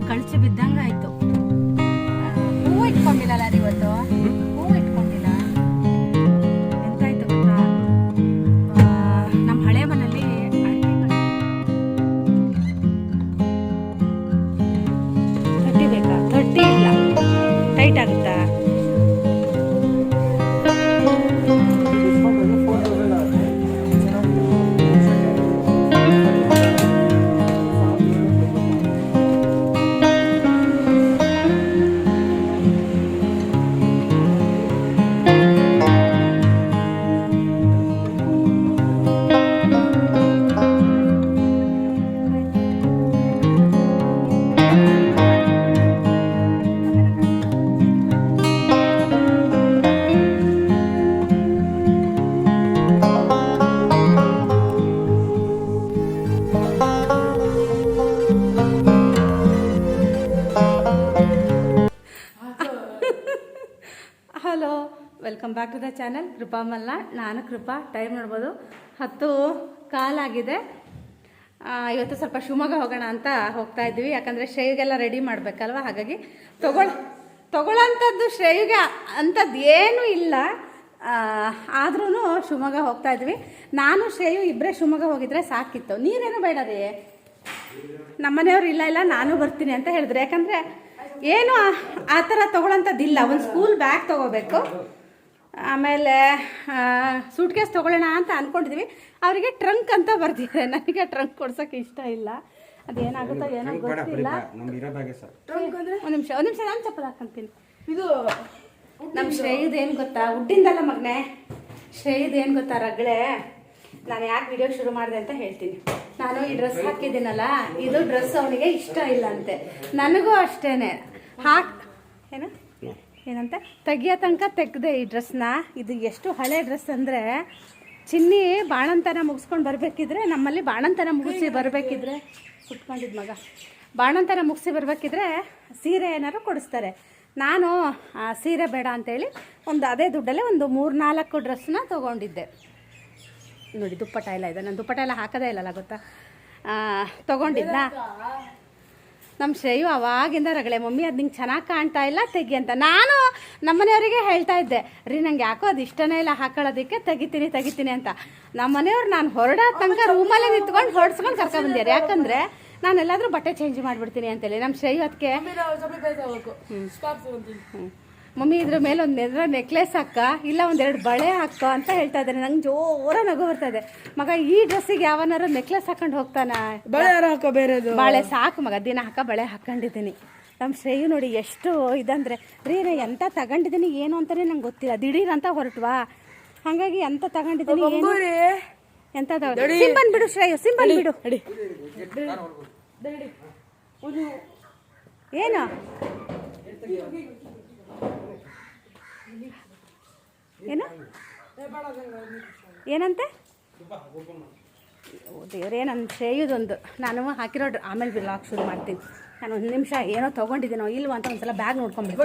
ಕಳ್ಚಿ ಬಿದ್ದಂಗ ಆಯ್ತು ಹೂವು ಇಟ್ಕೊಂಡಿಲ್ಲಲ್ಲ ಇವತ್ತು? Back to the channel, Krupa Malla. ನಾನು ಕೃಪಾ, ಟೈಮ್ ನೋಡ್ಬೋದು. ಹತ್ತು ಕಾಲಾಗಿದೆ ಇವತ್ತು ಸ್ವಲ್ಪ ಶಿವಮೊಗ್ಗ ಹೋಗೋಣ ಅಂತ ಹೋಗ್ತಾ ಇದ್ವಿ ಯಾಕಂದರೆ ಶ್ರೇಯಿಗೆಲ್ಲ ರೆಡಿ ಮಾಡಬೇಕಲ್ವ? ಹಾಗಾಗಿ ತಗೊಳ್ ತಗೊಳ್ಳೋಂಥದ್ದು ಶ್ರೇಯಿಗೆ ಅಂಥದ್ದು ಏನೂ ಇಲ್ಲ. ಆದ್ರೂ ಶಿವಮೊಗ್ಗ ಹೋಗ್ತಾ ಇದ್ವಿ. ನಾನು, ಶ್ರೇಯು ಇಬ್ಬರೇ ಶಿವಮೊಗ್ಗ ಹೋಗಿದ್ರೆ ಸಾಕಿತ್ತು. ನೀರೇನು ಬೇಡ ರೀ? ನಮ್ಮನೆಯವ್ರು ಇಲ್ಲ ಇಲ್ಲ, ನಾನು ಬರ್ತೀನಿ ಅಂತ ಹೇಳಿದ್ರು. ಯಾಕಂದರೆ ಏನು ಆ ಥರ ತೊಗೊಳಂಥದ್ದಿಲ್ಲ ಒಂದು ಸ್ಕೂಲ್ ಬ್ಯಾಗ್ ತೊಗೋಬೇಕು. ಆಮೇಲೆ ಸೂಟ್ ಕೇಸ್ ತೊಗೊಳ್ಳೋಣ ಅಂತ ಅಂದ್ಕೊಂಡಿದ್ವಿ ಅವರಿಗೆ ಟ್ರಂಕ್ ಅಂತ ಬರ್ತಿದೆ ನನಗೆ ಟ್ರಂಕ್ ಕೊಡ್ಸೋಕೆ ಇಷ್ಟ ಇಲ್ಲ. ಅದೇನಾಗುತ್ತೋ ಏನೋ ಗೊತ್ತಿಲ್ಲ. ಒಂದು ನಿಮಿಷ ಒಂದು ನಿಮಿಷ ನಾನು ಚಪ್ಪಲ್ ಹಾಕೊಂತೀನಿ. ಇದು ನಮ್ಮ ಶ್ರೇಯದ್ ಏನು ಗೊತ್ತಾ? ಉಡ್ಡಿಂದಲ್ಲ ಮಗನೇ? ಶ್ರೇಯದೇನು ಗೊತ್ತಾ ರಗಳೆ? ನಾನು ಯಾಕೆ ವಿಡಿಯೋ ಶುರು ಮಾಡಿದೆ ಅಂತ ಹೇಳ್ತೀನಿ. ನಾನು ಈ ಡ್ರೆಸ್ ಹಾಕಿದ್ದೀನಲ್ಲ ಇದು ಡ್ರೆಸ್ ಅವನಿಗೆ ಇಷ್ಟ ಇಲ್ಲ ಅಂತೆ. ನನಗೂ ಅಷ್ಟೇನೆ. ಹಾಕ್ ಏನು? ಏನಂತೆ? ತೆಗಿಯೋ ತನಕ ತೆಗ್ದೆ ಈ ಡ್ರೆಸ್ನ. ಇದು ಎಷ್ಟು ಹಳೆ ಡ್ರೆಸ್ ಅಂದರೆ ಚಿನ್ನಿ ಬಾಣಂತನ ಮುಗಿಸ್ಕೊಂಡು ಬರಬೇಕಿದ್ರೆ, ನಮ್ಮಲ್ಲಿ ಬಾಣಂತನ ಮುಗಿಸಿ ಬರಬೇಕಿದ್ರೆ ಕುತ್ಕೊಂಡಿದ್ ಮಗ. ಬಾಣಂತನ ಮುಗಿಸಿ ಬರಬೇಕಿದ್ರೆ ಸೀರೆ ಏನಾದ್ರು ಕೊಡಿಸ್ತಾರೆ. ನಾನು ಸೀರೆ ಬೇಡ ಅಂತೇಳಿ ಒಂದು ಅದೇ ದುಡ್ಡಲ್ಲೇ ಒಂದು ಮೂರು ನಾಲ್ಕು ಡ್ರೆಸ್ನ ತೊಗೊಂಡಿದ್ದೆ. ನೋಡಿ ದುಪ್ಪಟ ಎಲ್ಲ ಇದೆ. ನಾನು ದುಪ್ಪಟ ಎಲ್ಲ ಹಾಕೋದೇ ಇಲ್ಲಲ್ಲ ಗೊತ್ತಾ? ತೊಗೊಂಡಿದ್ದ ನಮ್ಮ ಶ್ರೇಯು ಅವಾಗಿಂದ ರಗಳೆ ಮಮ್ಮಿ ಅದು ನಿಂಗೆ ಚೆನ್ನಾಗಿ ಕಾಣ್ತಾ ಇಲ್ಲ ತೆಗಿ ಅಂತ. ನಾನು ನಮ್ಮನೆಯವರಿಗೆ ಹೇಳ್ತಾ ಇದ್ದೆ ರೀ ನಂಗೆ ಯಾಕೋ ಅದು ಇಷ್ಟನೇ ಇಲ್ಲ ಹಾಕೊಳ್ಳೋದಕ್ಕೆ ತೆಗಿತೀನಿ ತೆಗಿತೀನಿ ಅಂತ. ನಮ್ಮ ಮನೆಯವ್ರು ನಾನು ಹೊರಡೋ ತನಕ ರೂಮಲ್ಲೇ ನಿಂತ್ಕೊಂಡು ಹೊರಡ್ಸ್ಕೊಂಡು ಕರ್ಕೊಂಡು ಬಂದ್ಯಾರ ಯಾಕಂದರೆ ನಾನು ಎಲ್ಲಾದರೂ ಬಟ್ಟೆ ಚೇಂಜ್ ಮಾಡಿಬಿಡ್ತೀನಿ ಅಂತೇಳಿ. ನಮ್ಮ ಶ್ರೇಯು ಅದಕ್ಕೆ. ಮಮ್ಮಿ ಇದ್ರ ಮೇಲೆ ಒಂದು ನೆದ್ರ ನೆಕ್ಲೆಸ್ ಹಾಕ ಇಲ್ಲ ಒಂದೆರಡು ಬಳೆ ಹಾಕ ಅಂತ ಹೇಳ್ತಾ ಇದ್ದಾರೆ ನಂಗೆ ಜೋರ ನಗು ಬರ್ತಾ ಇದೆ. ಮಗ ಈ ಡ್ರೆಸ್ಸಿಗೆ ಯಾವನಾರು ನೆಕ್ಲೆಸ್ ಹಾಕೊಂಡು ಹೋಗ್ತಾನ? ಬಳೆ ಹಾಕೋ ಬೇರೆದು? ಬಳೆ ಸಾಕು ಮಗ ದಿನ ಹಾಕ ಬಳೆ ಹಾಕೊಂಡಿದ್ದೀನಿ. ನಮ್ಮ ಶ್ರೇಯು ನೋಡಿ ಎಷ್ಟು ಇದಂದ್ರೆ ರೀ ನಾ ಎಂತ ತಗೊಂಡಿದ್ದೀನಿ ಏನು ಅಂತಾನೆ ನಂಗೆ ಗೊತ್ತಿಲ್ಲ. ದಿಢೀರ್ ಅಂತ ಹೊರಟ್ವಾ? ಹಾಗಾಗಿ ಎಂತ ತಗೊಂಡಿದ್ದೀನಿ ಏನು? ಎಂತ ಸಿಂಬನ್ ಬಿಡು ಶ್ರೇಯು ಸಿಂಬನ್ ಬಿಡು. ಏನು? ಏನು? ಏನಂತೆ? ದೇವ್ರ ನನ್ನ ಶ್ರೇಯುದೊಂದು. ನಾನು ಹಾಕಿರೋ ಆಮೇಲೆ ಬ್ಲಾಗ್ ಶುರು ಮಾಡ್ತೀನಿ. ನಾನು ಒಂದು ನಿಮಿಷ ಏನೋ ತೊಗೊಂಡಿದ್ದೀನೋ ಇಲ್ವಾ ಅಂತ ಒಂದ್ಸಲ ಬ್ಯಾಗ್ ನೋಡ್ಕೊಂಬೇಕು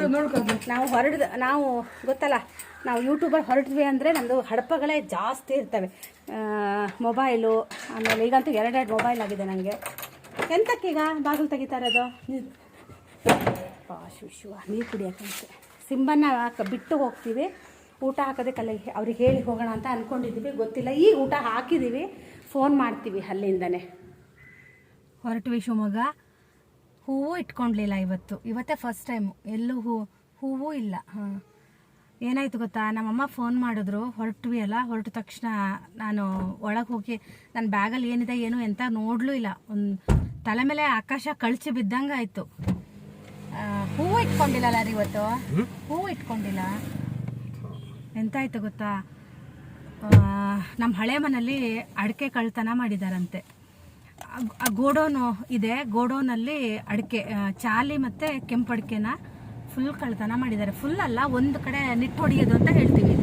ನಾವು ಹೊರಡ್ದು ನಾವು ಗೊತ್ತಲ್ಲ ನಾವು ಯೂಟ್ಯೂಬರ್ ಹೊರಟ್ವಿ ಅಂದರೆ ನಮ್ಮದು ಹಡಪಗಳೇ ಜಾಸ್ತಿ ಇರ್ತವೆ. ಮೊಬೈಲು ಆಮೇಲೆ ಈಗಂತೂ ಎರಡೆರಡು ಮೊಬೈಲ್ ಆಗಿದೆ ನನಗೆ ಎಂತಕ್ಕೀಗ ಬಾಗಿಲು ತೆಗಿತಾ ಇರೋದು? ಶಿವ ಶಿವ, ನೀರು ಕುಡಿಯೋಕ್ಕಂತೆ ಸಿಂಬನ್ನ ಬಿಟ್ಟು ಹೋಗ್ತೀವಿ. ಊಟ ಹಾಕೋದಕ್ಕೆ ಅವ್ರಿಗೆ ಹೇಳಿ ಹೋಗೋಣ ಅಂತ ಅಂದ್ಕೊಂಡಿದ್ದೀವಿ ಗೊತ್ತಿಲ್ಲ. ಈಗ ಊಟ ಹಾಕಿದ್ದೀವಿ ಫೋನ್ ಮಾಡ್ತೀವಿ ಅಲ್ಲಿಂದನೇ. ಹೊರಟ್ವಿ ಶಿವಮೊಗ್ಗ. ಹೂವು ಇಟ್ಕೊಂಡ್ಲಿಲ್ಲ ಇವತ್ತು. ಇವತ್ತೇ ಫಸ್ಟ್ ಟೈಮು ಎಲ್ಲೂ ಹೂ, ಹೂವು ಇಲ್ಲ. ಹಾಂ. ಏನಾಯ್ತು ಗೊತ್ತಾ? ನಮ್ಮಮ್ಮ ಫೋನ್ ಮಾಡಿದ್ರು. ಹೊರಟ್ವಿ ಅಲ್ಲ. ಹೊರಟ ತಕ್ಷಣ ನಾನು ಒಳಗೆ ಹೋಗಿ ನನ್ನ ಬ್ಯಾಗಲ್ಲಿ ಏನಿದೆ, ಏನು ಎಂತ ನೋಡಲೂ ಇಲ್ಲ. ಒಂದು ತಲೆ ಮೇಲೆ ಆಕಾಶ ಕಳಚಿ ಬಿದ್ದಂಗೆ ಆಯಿತು ಹೂವು ಇಟ್ಕೊಂಡಿಲ್ಲಲ್ಲ ರೀ ಇವತ್ತು? ಹೂವು ಇಟ್ಕೊಂಡಿಲ್ಲ ಎಂತಾಯ್ತು ಗೊತ್ತಾ? ನಮ್ಮ ಹಳೆ ಮನೆಯಲ್ಲಿ ಅಡಿಕೆ ಕಳ್ತನ ಮಾಡಿದಾರಂತೆ. ಗೋಡೌನು ಇದೆ ಗೋಡೌನಲ್ಲಿ ಅಡಿಕೆ ಚಾಲಿ ಮತ್ತು ಕೆಂಪು ಅಡಿಕೆನ ಫುಲ್ ಕಳ್ತನ ಮಾಡಿದ್ದಾರೆ. ಫುಲ್ ಅಲ್ಲ ಒಂದು ಕಡೆ ನಿಟ್ಟು ಹೊಡೆಯೋದು ಅಂತ ಹೇಳ್ತೀವಿ.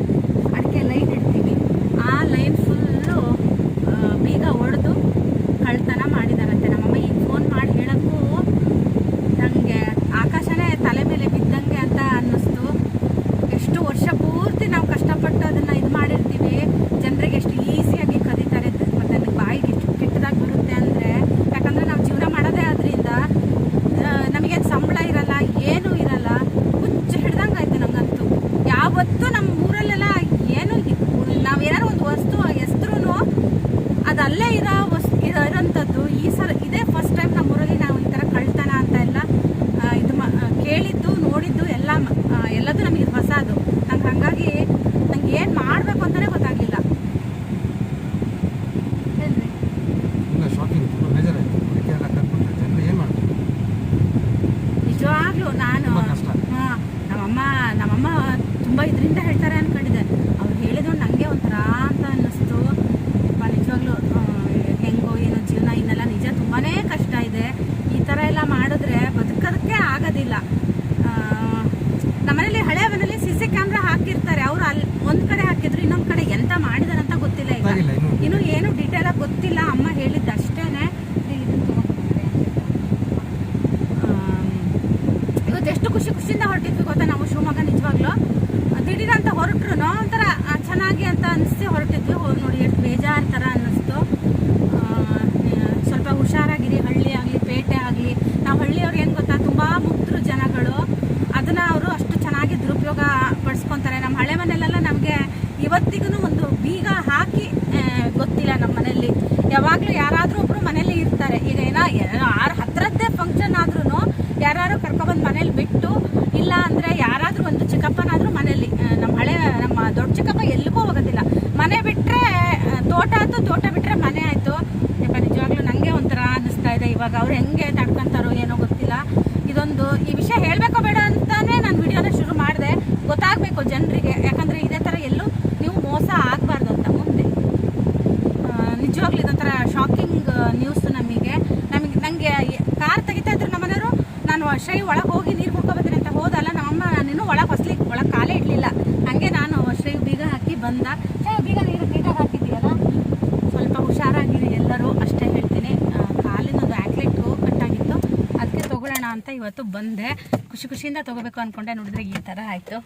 ಇವತ್ತು ಬಂದೆ. ಖುಷಿ ಖುಷಿಯಿಂದ ತಗೋಬೇಕು ಅನ್ಕೊಂಡೆ. ನೋಡಿದ್ರೆ ಈ ಥರ ಆಯಿತು.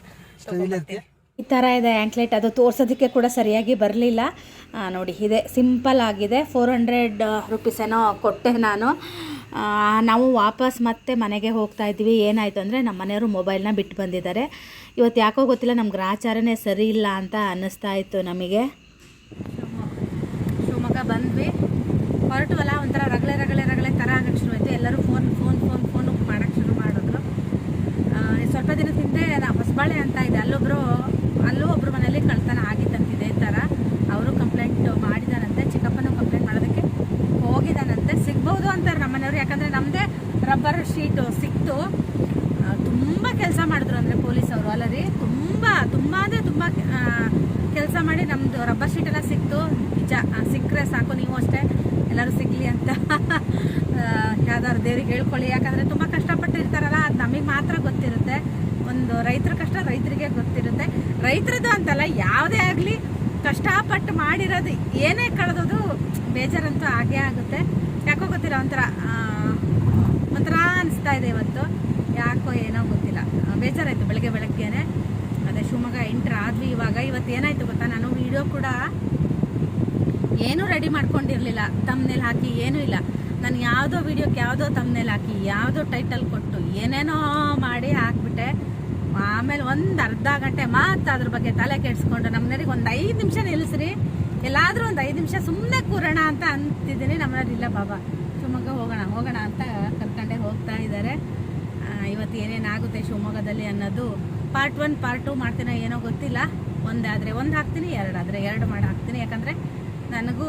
ಈ ಥರ ಇದೆ ಆಂಕ್ಲೆಟ್ ಅದು ತೋರ್ಸೋದಕ್ಕೆ ಕೂಡ ಸರಿಯಾಗಿ ಬರಲಿಲ್ಲ. ನೋಡಿ ಇದೆ. ಸಿಂಪಲ್ ಆಗಿದೆ. ಫೋರ್ ಹಂಡ್ರೆಡ್ ರುಪೀಸ್ ಏನೋ ಕೊಟ್ಟೆ ನಾನು. ನಾವು ವಾಪಸ್ ಮತ್ತೆ ಮನೆಗೆ ಹೋಗ್ತಾ ಇದ್ವಿ ಏನಾಯಿತು ಅಂದರೆ ನಮ್ಮ ಮನೆಯವರು ಮೊಬೈಲ್ನ ಬಿಟ್ಟು ಬಂದಿದ್ದಾರೆ. ಇವತ್ತು ಯಾಕೋ ಗೊತ್ತಿಲ್ಲ ನಮ್ಮ ಗ್ರಾಚಾರನೇ ಸರಿ ಇಲ್ಲ ಅಂತ ಅನ್ನಿಸ್ತಾ ಇತ್ತು ನಮಗೆ. ಶಿವಮೊಗ್ಗ ಬಂದ್ವಿ. ಹೊರಟುವಲ್ಲ ಒಂಥರ ರಗಳೆ ರಗಳೆ ರಗಳೆ ಥರ ಆಗಕ್ಕೆ ಶುರುವಾಯಿತು ಎಲ್ಲರೂ ಫೋನ್ ಫೋನ್ ಮಾಡೋಕ್ಕೆ ಶುರು ಮಾಡಿದ್ರು ಆ, ಸ್ವಲ್ಪ ದಿನದ ಹಿಂದೆ ಹೊಸಬಾಳೆ ಅಂತ ಇದೆ. ಅಲ್ಲೊಬ್ರು, ಅಲ್ಲೂ ಒಬ್ರು ಮನೇಲಿ ಕಳ್ತನ ಆಗಿದ್ದಂತೆ ಇದೇ ಥರ. ಅವರು ಕಂಪ್ಲೇಂಟ್ ಮಾಡಿದಾನಂತೆ, ಚಿಕ್ಕಪ್ಪನೂ ಕಂಪ್ಲೇಂಟ್ ಮಾಡೋದಕ್ಕೆ ಹೋಗಿದ್ದಾನಂತೆ ಸಿಗ್ಬೋದು ಅಂತಾರೆ ನಮ್ಮ ಮನೆಯವರು ಯಾಕಂದರೆ ನಮ್ಮದೇ ರಬ್ಬರ್ ಶೀಟು ಸಿಕ್ತು. ತುಂಬ ಕೆಲಸ ಮಾಡಿದ್ರು ಅಂದರೆ ಪೊಲೀಸವರು ಅಲ್ಲ ರೀ ತುಂಬ ತುಂಬ ಅಂದರೆ ತುಂಬ ಕೆಲಸ ಮಾಡಿ ನಮ್ಮದು ರಬ್ಬರ್ ಶೀಟ್ ಎಲ್ಲ ಸಿಕ್ತು. ನಿಜ ಸಿಕ್ಕರೆ ಸಾಕು ನೀವು ಅಷ್ಟೇ. ಎಲ್ಲರೂ ಸಿಗಲಿ ಅಂತ ಯಾವ್ದಾದ್ರು ದೇವ್ರಿಗೆ ಹೇಳ್ಕೊಳ್ಳಿ. ಯಾಕಂದರೆ ತುಂಬ ಕಷ್ಟಪಟ್ಟಿರ್ತಾರಲ್ಲ ಅದು ನಮಗೆ ಮಾತ್ರ ಗೊತ್ತಿರುತ್ತೆ ಒಂದು ರೈತರ ಕಷ್ಟ ರೈತರಿಗೆ ಗೊತ್ತಿರುತ್ತೆ. ರೈತರದ್ದು ಅಂತಲ್ಲ, ಯಾವುದೇ ಆಗಲಿ ಕಷ್ಟಪಟ್ಟು ಮಾಡಿರೋದು ಏನೇ ಕಳೆದೋದು ಬೇಜಾರಂತೂ ಆಗೇ ಆಗುತ್ತೆ. ಯಾಕೋ ಗೊತ್ತಿಲ್ಲ, ಒಂಥರ ಒಂಥರ ಅನಿಸ್ತಾ ಇದೆ ಇವತ್ತು. ಯಾಕೋ ಏನೋ ಗೊತ್ತಿಲ್ಲ. ಬೇಜಾರಾಯಿತು ಬೆಳಗ್ಗೆ ಬೆಳಗ್ಗೆನೆ. ಅದೇ ಶಿವಮೊಗ್ಗ ಎಂಟ್ರ್ ಆದ್ವಿ ಇವಾಗ. ಇವತ್ತು ಏನಾಯಿತು ಗೊತ್ತಾ? ನಾನು ವಿಡಿಯೋ ಕೂಡ ಏನೂ ರೆಡಿ ಮಾಡ್ಕೊಂಡಿರಲಿಲ್ಲ. ತಮ್ಮನೇಲಿ ಹಾಕಿ ಏನೂ ಇಲ್ಲ. ನಾನು ಯಾವುದೋ ವಿಡಿಯೋಕ್ಕೆ ಯಾವುದೋ ತಮ್ಮನೇಲಿ ಹಾಕಿ, ಯಾವುದೋ ಟೈಟಲ್ ಕೊಟ್ಟು ಏನೇನೋ ಮಾಡಿ ಹಾಕ್ಬಿಟ್ಟೆ. ಆಮೇಲೆ ಒಂದು ಅರ್ಧ ಗಂಟೆ ಮಾತ್ರ ಅದ್ರ ಬಗ್ಗೆ ತಲೆ ಕೆಡಿಸ್ಕೊಂಡು ನಮ್ಮನೆರಿಗೆ ಒಂದು ಐದು ನಿಮಿಷ ನಿಲ್ಲಿಸ್ರಿ ಎಲ್ಲಾದರೂ ಒಂದು ಐದು ನಿಮಿಷ ಸುಮ್ಮನೆ ಕೂರೋಣ ಅಂತ ಅಂತಿದ್ದೀನಿ. ನಮ್ಮನೇಲಿ ಇಲ್ಲ ಬಾಬಾ. ಶಿವಮೊಗ್ಗ ಹೋಗೋಣ ಹೋಗೋಣ ಅಂತ ಕರ್ಕೊಂಡೆ ಹೋಗ್ತಾ ಇದ್ದಾರೆ ಇವತ್ತು ಏನೇನಾಗುತ್ತೆ ಶಿವಮೊಗ್ಗದಲ್ಲಿ ಅನ್ನೋದು ಪಾರ್ಟ್ ಒನ್ ಪಾರ್ಟ್ ಟು ಮಾಡ್ತೀನೋ ಏನೋ ಗೊತ್ತಿಲ್ಲ. ಒಂದಾದರೆ ಒಂದು ಹಾಕ್ತೀನಿ ಎರಡಾದರೆ ಎರಡು ಮಾಡಿ ಹಾಕ್ತೀನಿ. ಯಾಕಂದರೆ ನನಗೂ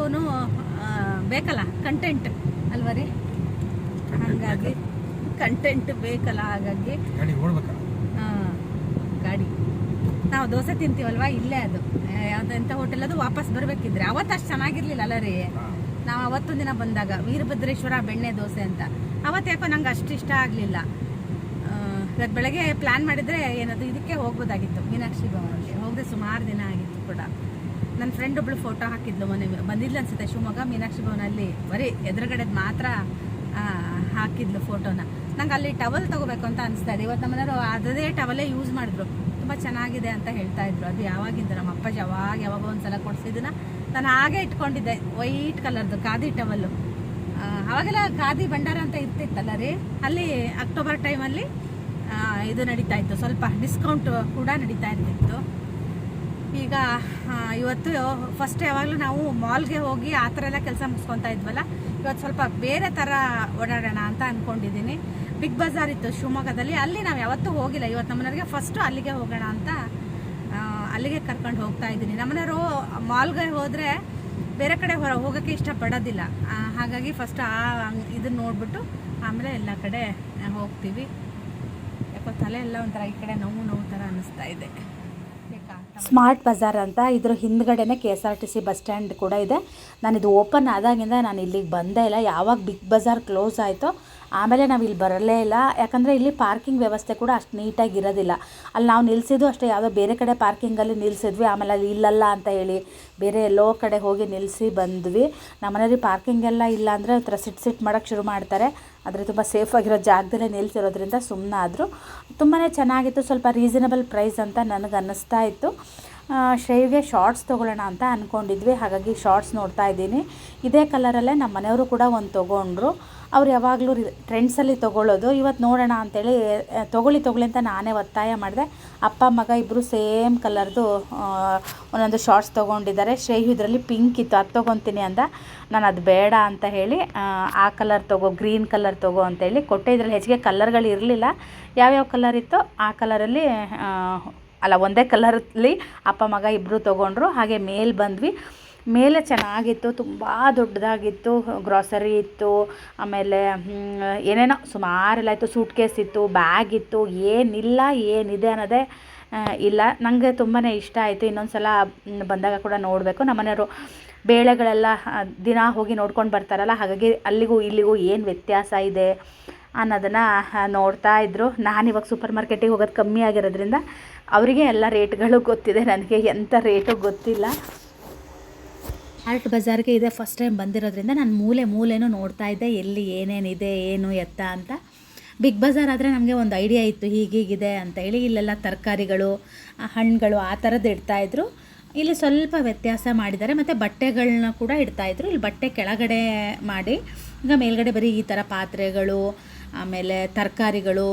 ಬೇಕಲ್ಲ ಕಂಟೆಂಟ್ ಅಲ್ವರಿ ಹಾಗಾಗಿ ಕಂಟೆಂಟ್ ಬೇಕಲ್ಲ ಹಾಗಾಗಿ. ನಾವು ದೋಸೆ ತಿಂತೀವಲ್ವಾ? ಇಲ್ಲೇ ಅದು. ಯಾವ್ದು ಎಂಥ ಹೋಟೆಲ್ ಅದು ವಾಪಸ್ ಬರಬೇಕಿದ್ರೆ. ಅವತ್ತು ಅಷ್ಟು ಚೆನ್ನಾಗಿರ್ಲಿಲ್ಲ ಅಲ್ಲ ರೀ. ನಾವು ಅವತ್ತೊಂದು ದಿನ ಬಂದಾಗ, ವೀರಭದ್ರೇಶ್ವರ ಬೆಣ್ಣೆ ದೋಸೆ ಅಂತ. ಅವತ್ತು ಯಾಕೋ ನಂಗೆ ಅಷ್ಟು ಇಷ್ಟ ಆಗಲಿಲ್ಲ. ಇವತ್ತು ಬೆಳಗ್ಗೆ ಪ್ಲ್ಯಾನ್ ಮಾಡಿದರೆ ಏನದು, ಇದಕ್ಕೆ ಹೋಗ್ಬೋದಾಗಿತ್ತು. ಮೀನಾಕ್ಷಿ ಭವನಕ್ಕೆ. ಹೋಗದೆ ಸುಮಾರು ದಿನ ಆಗಿತ್ತು ಕೂಡ. ನನ್ನ ಫ್ರೆಂಡ್ ಒಬ್ಳು ಫೋಟೋ ಹಾಕಿದ್ಲು ಮೊನ್ನೆ. ಬಂದಿದ್ಲು ಅನ್ಸುತ್ತೆ ಶಿವಮೊಗ್ಗ, ಮೀನಾಕ್ಷಿ ಭವನಲ್ಲಿ. ಬರೀ ಎದುರುಗಡೆದು ಮಾತ್ರ ಹಾಕಿದ್ಲು ಫೋಟೋನ ನಂಗೆ ಅಲ್ಲಿ ಟವಲ್ ತಗೋಬೇಕು ಅಂತ ಅನಿಸ್ತಾ ಇದೆ. ಇವತ್ತು ನಮ್ಮನೆಯವರು ಅದೇ ಟವಲೇ ಯೂಸ್ ಮಾಡಿದ್ರು. ತುಂಬ ಚೆನ್ನಾಗಿದೆ ಅಂತ ಹೇಳ್ತಾ ಇದ್ರು. ಅದು ಯಾವಾಗಿಂದ ನಮ್ಮ ಅಪ್ಪಾಜಿ ಯಾವಾಗ ಯಾವಾಗ ಒಂದ್ಸಲ ಕೊಡ್ಸಿದ್ದನ್ನ ನಾನು ಹಾಗೆ ಇಟ್ಕೊಂಡಿದ್ದೆ. ವೈಟ್ ಕಲರ್ದು ಖಾದಿ ಟವಲ್ಲು ಅವಾಗೆಲ್ಲ ಖಾದಿ ಭಂಡಾರ ಅಂತ ಇರ್ತಿತ್ತಲ್ಲ ರೀ? ಅಲ್ಲಿ ಅಕ್ಟೋಬರ್ ಟೈಮಲ್ಲಿ ಇದು ನಡೀತಾ ಇತ್ತು. ಸ್ವಲ್ಪ ಡಿಸ್ಕೌಂಟ್ ಕೂಡ ನಡೀತಾ ಇರ್ತಿತ್ತು. ಈಗ ಇವತ್ತು ಫಸ್ಟ್ ಯಾವಾಗಲೂ ನಾವು ಮಾಲ್ಗೆ ಹೋಗಿ ಆ ಥರ ಎಲ್ಲ ಕೆಲಸ ಮುಗಿಸ್ಕೊತಾ ಇದ್ವಲ್ಲ? ಇವತ್ತು ಸ್ವಲ್ಪ ಬೇರೆ ಥರ ಓಡಾಡೋಣ ಅಂತ ಅಂದ್ಕೊಂಡಿದ್ದೀನಿ ಬಿಗ್ ಬಜಾರ್ ಇತ್ತು ಶಿವಮೊಗ್ಗದಲ್ಲಿ. ಅಲ್ಲಿ ನಾವು ಯಾವತ್ತೂ ಹೋಗಿಲ್ಲ. ಇವತ್ತು ನಮ್ಮನೆಯವ್ರಿಗೆ ಫಸ್ಟು ಅಲ್ಲಿಗೆ ಹೋಗೋಣ ಅಂತ ಅಲ್ಲಿಗೆ ಕರ್ಕೊಂಡು ಹೋಗ್ತಾ ಇದ್ದೀನಿ. ನಮ್ಮನೆಯವರು ಮಾಲ್ಗೆ ಹೋದರೆ ಬೇರೆ ಕಡೆ ಹೊರ ಹೋಗೋಕ್ಕೆ ಇಷ್ಟಪಡೋದಿಲ್ಲ. ಹಾಗಾಗಿ ಫಸ್ಟ್ ಆ ಇದನ್ನ ನೋಡಿಬಿಟ್ಟು ಆಮೇಲೆ ಎಲ್ಲ ಕಡೆ ಹೋಗ್ತೀವಿ. ಯಾಕೋ ತಲೆ ಎಲ್ಲ ಒಂಥರ ಈ ಕಡೆ ನೋವು ನೋವು ಥರ ಅನ್ನಿಸ್ತಾ ಇದೆ. ಸ್ಮಾರ್ಟ್ ಬಜಾರ್ ಅಂತ ಇದ್ರ ಹಿಂದ್ಗಡೆನೆ K S R T C bus stand ಕೂಡ ಇದೆ. ನಾನು ಇದು ಓಪನ್ ಆದಾಗಿಂದ ನಾನು ಇಲ್ಲಿಗೆ ಬಂದೇ ಇಲ್ಲ. ಯಾವಾಗ ಬಿಗ್ ಬಜಾರ್ ಕ್ಲೋಸ್ ಆಯಿತೋ ಆಮೇಲೆ ನಾವು ಇಲ್ಲಿ ಬರಲೇ ಇಲ್ಲ. ಯಾಕಂದರೆ ಇಲ್ಲಿ ಪಾರ್ಕಿಂಗ್ ವ್ಯವಸ್ಥೆ ಕೂಡ ಅಷ್ಟು ನೀಟಾಗಿ ಇರೋದಿಲ್ಲ. ಅಲ್ಲಿ ನಾವು ನಿಲ್ಲಿಸಿದ್ದು ಅಷ್ಟೇ, ಯಾವುದೋ ಬೇರೆ ಕಡೆ ಪಾರ್ಕಿಂಗಲ್ಲಿ ನಿಲ್ಲಿಸಿದ್ವಿ ಆಮೇಲೆ ಅಲ್ಲಿ ಇಲ್ಲಲ್ಲ ಅಂತ ಹೇಳಿ ಬೇರೆ ಎಲ್ಲೋ ಕಡೆ ಹೋಗಿ ನಿಲ್ಲಿಸಿ ಬಂದ್ವಿ. ನಮ್ಮನೇಲಿ ಪಾರ್ಕಿಂಗ್ ಎಲ್ಲ ಇಲ್ಲ ಅಂದರೆ ಒಂಥರ ಸಿಟ್ ಸಿಟ್ ಮಾಡೋಕ್ಕೆ ಶುರು ಮಾಡ್ತಾರೆ. ಆದರೆ ತುಂಬ ಸೇಫಾಗಿರೋ ಜಾಗದಲ್ಲೇ ನಿಲ್ಸಿರೋದ್ರಿಂದ ಆದರೂ ತುಂಬಾ ಚೆನ್ನಾಗಿತ್ತು, ಸ್ವಲ್ಪ ರೀಸನಬಲ್ ಪ್ರೈಸ್ ಅಂತ ನನಗೆ ಅನ್ನಿಸ್ತಾ ಇತ್ತು. ಆ, ಶ್ರೇವಿಗೆ ಶಾರ್ಟ್ಸ್ ತೊಗೊಳ್ಳೋಣ ಅಂತ ಅಂದ್ಕೊಂಡಿದ್ವಿ ಹಾಗಾಗಿ ಶಾರ್ಟ್ಸ್ ನೋಡ್ತಾ ಇದ್ದೀನಿ. ಇದೇ ಕಲರಲ್ಲೇ ನಮ್ಮ ಮನೆಯವರು ಕೂಡ ಒಂದು ತೊಗೊಂಡ್ರು. ಅವ್ರು ಯಾವಾಗಲೂ ಟ್ರೆಂಡ್ಸಲ್ಲಿ ತೊಗೊಳ್ಳೋದು. ಇವತ್ತು ನೋಡೋಣ ಅಂತೇಳಿ ತೊಗೊಳ್ಳಿ ತೊಗೊಳ್ಳಿ ಅಂತ ನಾನೇ ಒತ್ತಾಯ ಮಾಡಿದೆ. ಅಪ್ಪ ಮಗ ಇಬ್ಬರು ಸೇಮ್ ಕಲರ್ದು ಒಂದೊಂದು ಶಾರ್ಟ್ಸ್ ತೊಗೊಂಡಿದ್ದಾರೆ. ಶ್ರೇಯು ಇದರಲ್ಲಿ ಪಿಂಕ್ ಇತ್ತು. ಅದು ತೊಗೊತೀನಿ ಅಂತ ನಾನು ಅದು ಬೇಡ ಅಂತ ಹೇಳಿ ಆ, ಆ ಕಲರ್ ತೊಗೋ ಗ್ರೀನ್ ಕಲರ್ ತೊಗೋ ಅಂತೇಳಿ ಕೊಟ್ಟೆ. ಇದರಲ್ಲಿ ಹೆಚ್ಚಿಗೆ ಕಲರ್ಗಳು ಇರಲಿಲ್ಲ. ಯಾವ್ಯಾವ ಕಲರ್ ಇತ್ತು ಆ ಕಲರಲ್ಲಿ ಅಲ್ಲ, ಒಂದೇ ಕಲರಲ್ಲಿ ಅಪ್ಪ ಮಗ ಇಬ್ಬರು ತೊಗೊಂಡ್ರು, ಹಾಗೆ ಮೇಲೆ ಬಂದ್ವಿ. ಮೇಲೆ ಚೆನ್ನಾಗಿತ್ತು, ತುಂಬ ದೊಡ್ಡದಾಗಿತ್ತು ಗ್ರಾಸರಿ ಇತ್ತು, ಆಮೇಲೆ ಏನೇನೋ ಸುಮಾರೆಲ್ಲ ಇತ್ತು ಸೂಟ್ ಕೇಸ್ ಇತ್ತು ಬ್ಯಾಗ್ ಇತ್ತು, ಏನಿಲ್ಲ, ಏನಿದೆ ಅನ್ನೋದೇ ಇಲ್ಲ. ನನಗೆ ತುಂಬಾ ಇಷ್ಟ ಆಯಿತು. ಇನ್ನೊಂದು ಸಲ ಬಂದಾಗ ಕೂಡ ನೋಡಬೇಕು. ನಮ್ಮನೆಯವರು ಬೇಳೆಗಳೆಲ್ಲ ದಿನ ಹೋಗಿ ನೋಡ್ಕೊಂಡು ಬರ್ತಾರಲ್ಲ, ಹಾಗಾಗಿ ಅಲ್ಲಿಗೂ ಇಲ್ಲಿಗೂ ಏನು ವ್ಯತ್ಯಾಸ ಇದೆ ಅನ್ನೋದನ್ನು ನೋಡ್ತಾ ಇದ್ದರು ನಾನು ಇವಾಗ ಸೂಪರ್ ಮಾರ್ಕೆಟಿಗೆ ಹೋಗೋದು ಕಮ್ಮಿ ಆಗಿರೋದ್ರಿಂದ ಅವರಿಗೆ ಎಲ್ಲ ರೇಟ್ಗಳು ಗೊತ್ತಿದೆ, ನನಗೆ ಎಂಥ ರೇಟು ಗೊತ್ತಿಲ್ಲ. ಆರ್ಟ್ ಬಜಾರ್ಗೆ ಇದೆ ಫಸ್ಟ್ ಟೈಮ್ ಬಂದಿರೋದ್ರಿಂದ ನಾನು ಮೂಲೆ ಮೂಲೆನೂ ನೋಡ್ತಾ ಇದ್ದೆ, ಎಲ್ಲಿ ಏನೇನಿದೆ, ಏನು ಎತ್ತ ಅಂತ. ಬಿಗ್ ಬಜಾರ್ ಆದರೆ ನಮಗೆ ಒಂದು ಐಡಿಯಾ ಇತ್ತು, ಹೀಗೀಗಿದೆ ಅಂತ ಹೇಳಿ, ಇಲ್ಲೆಲ್ಲ ತರಕಾರಿಗಳು ಹಣ್ಣುಗಳು ಆ ಥರದ್ದು ಇಡ್ತಾಯಿದ್ರು ಇಲ್ಲಿ ಸ್ವಲ್ಪ ವ್ಯತ್ಯಾಸ ಮಾಡಿದ್ದಾರೆ, ಮತ್ತು ಬಟ್ಟೆಗಳನ್ನ ಕೂಡ ಇಡ್ತಾಯಿದ್ರು ಇಲ್ಲಿ ಬಟ್ಟೆ ಕೆಳಗಡೆ ಮಾಡಿ, ಈಗ ಮೇಲ್ಗಡೆ ಬರೀ ಈ ಥರ ಪಾತ್ರೆಗಳು ಆಮೇಲೆ ತರಕಾರಿಗಳು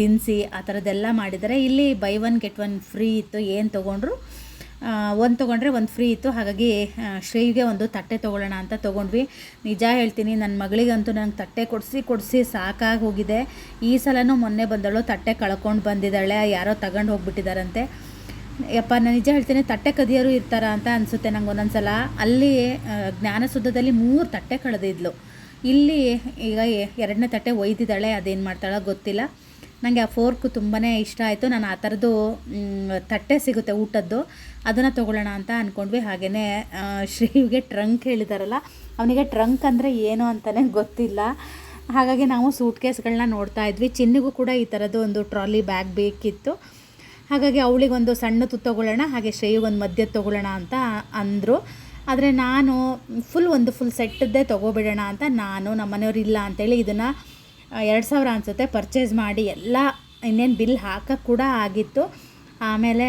ದಿನಸಿ ಆ ಥರದ್ದೆಲ್ಲ ಮಾಡಿದ್ದಾರೆ. ಇಲ್ಲಿ buy one get one free ಇತ್ತು. ಏನು ತೊಗೊಂಡ್ರು? ಒಂದು ತೊಗೊಂಡ್ರೆ ಒಂದು ಫ್ರೀ ಇತ್ತು. ಹಾಗಾಗಿ ಶ್ರೀಗೆ ಒಂದು ತಟ್ಟೆ ತೊಗೊಳ್ಳೋಣ ಅಂತ ತೊಗೊಂಡ್ವಿ. ನಿಜ ಹೇಳ್ತೀನಿ ನನ್ನ ಮಗಳಿಗಂತೂ ನಂಗೆ ತಟ್ಟೆ ಕೊಡಿಸಿ ಕೊಡಿಸಿ ಸಾಕಾಗಿ ಹೋಗಿದೆ. ಈ ಸಲನೂ ಮೊನ್ನೆ ಬಂದಳು, ತಟ್ಟೆ ಕಳ್ಕೊಂಡು ಬಂದಿದ್ದಾಳೆ. ಯಾರೋ ತಗೊಂಡು ಹೋಗ್ಬಿಟ್ಟಿದ್ದಾರಂತೆ ಯಪ್ಪ, ನಾನು ನಿಜ ಹೇಳ್ತೀನಿ, ತಟ್ಟೆ ಕದಿಯೋರು ಇರ್ತಾರ ಅಂತ ಅನಿಸುತ್ತೆ ನಂಗೆ ಒಂದೊಂದು ಸಲ ಅಲ್ಲಿ ಜ್ಞಾನಸುದ್ದದಲ್ಲಿ ಮೂರು ತಟ್ಟೆ ಕಳೆದಿದ್ಲು. ಇಲ್ಲಿ ಈಗ ಎರಡನೇ ತಟ್ಟೆ ಒಯ್ದಿದ್ದಾಳೆ, ಅದೇನು ಮಾಡ್ತಾಳೋ ಗೊತ್ತಿಲ್ಲ. ನನಗೆ ಆ ಫೋರ್ಕ್ ತುಂಬಾ ಇಷ್ಟ ಆಯಿತು. ನಾನು ಆ ಥರದ್ದು ತಟ್ಟೆ ಸಿಗುತ್ತೆ ಊಟದ್ದು. ಅದನ್ನು ತೊಗೊಳ್ಳೋಣ ಅಂತ ಅಂದ್ಕೊಂಡ್ವಿ ಹಾಗೆಯೇ ಶ್ರೀವಿಗೆ ಟ್ರಂಕ್ ಹೇಳಿದಾರಲ್ಲ, ಅವನಿಗೆ ಟ್ರಂಕ್ ಅಂದರೆ ಏನು ಅಂತಲೇ ಗೊತ್ತಿಲ್ಲ. ಹಾಗಾಗಿ ನಾವು ಸೂಟ್ ಕೇಸ್ಗಳನ್ನ ನೋಡ್ತಾ ಇದ್ವಿ. ಚಿನ್ನಿಗೂ ಕೂಡ ಈ ಥರದ್ದು ಒಂದು ಟ್ರಾಲಿ ಬ್ಯಾಗ್ ಬೇಕಿತ್ತು. ಹಾಗಾಗಿ ಅವಳಿಗೊಂದು ಸಣ್ಣದು ತೊಗೊಳ್ಳೋಣ, ಹಾಗೆ ಶ್ರೇಯಿಗೊಂದು ಮಧ್ಯದ ತೊಗೊಳ್ಳೋಣ ಅಂತ ಅಂದರು. ಆದರೆ ನಾನು ಫುಲ್ ಒಂದು ಫುಲ್ ಸೆಟ್ಟದ್ದೇ ತೊಗೊಬಿಡೋಣ ಅಂತ ನಾನು ನಮ್ಮನೆಯವ್ರು ಇಲ್ಲ ಅಂತೇಳಿ ಇದನ್ನು ಎರಡು ಸಾವಿರ ಅನಿಸುತ್ತೆ ಪರ್ಚೇಸ್ ಮಾಡಿ ಎಲ್ಲ ಇನ್ನೇನು ಬಿಲ್ ಹಾಕಕ್ಕೆ ಕೂಡ ಆಗಿತ್ತು. ಆಮೇಲೆ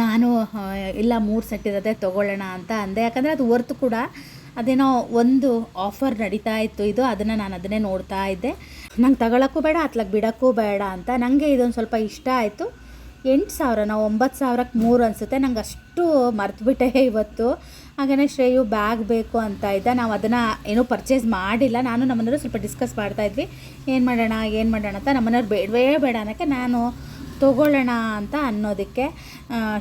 ನಾನು ಇಲ್ಲ ಮೂರು ಸೆಟ್ ಇರೋದೇ ತೊಗೊಳ್ಳೋಣ ಅಂತ ಅಂದೆ. ಯಾಕಂದರೆ ಅದು ವರ್ತ್ ಕೂಡ. ಅದೇನೋ ಒಂದು ಆಫರ್ ನಡೀತಾ ಇತ್ತು ಇದು, ಅದನ್ನು ನಾನು ಅದನ್ನೇ ನೋಡ್ತಾ ಇದ್ದೆ. ನಂಗೆ ತಗೊಳ್ಳೋಕ್ಕೂ ಬೇಡ, ಅತ್ಲಾಗ ಬಿಡೋಕ್ಕೂ ಬೇಡ ಅಂತ. ನನಗೆ ಇದೊಂದು ಸ್ವಲ್ಪ ಇಷ್ಟ ಆಯಿತು. ಎಂಟು ಸಾವಿರ, ನಾವು ಒಂಬತ್ತು ಸಾವಿರಕ್ಕೆ ಮೂರು ಅನಿಸುತ್ತೆ. ನಂಗೆ ಅಷ್ಟು ಮರ್ತುಬಿಟ್ಟೆ ಇವತ್ತು. ಹಾಗೆಯೇ ಶ್ರೇಯು ಬ್ಯಾಗ್ ಬೇಕು ಅಂತ ಇದ್ದ. ನಾವು ಅದನ್ನು ಏನೂ ಪರ್ಚೇಸ್ ಮಾಡಿಲ್ಲ. ನಾನು ನಮ್ಮನೆಯವರು ಸ್ವಲ್ಪ ಡಿಸ್ಕಸ್ ಮಾಡ್ತಾಯಿದ್ವಿ ಏನು ಮಾಡೋಣ ಏನು ಮಾಡೋಣ ಅಂತ. ನಮ್ಮನೆಯವ್ರು ಬೇಡವೇ ಬೇಡ ಅನ್ನೋಕ್ಕೆ ನಾನು ತೊಗೊಳ್ಳೋಣ ಅಂತ ಅನ್ನೋದಕ್ಕೆ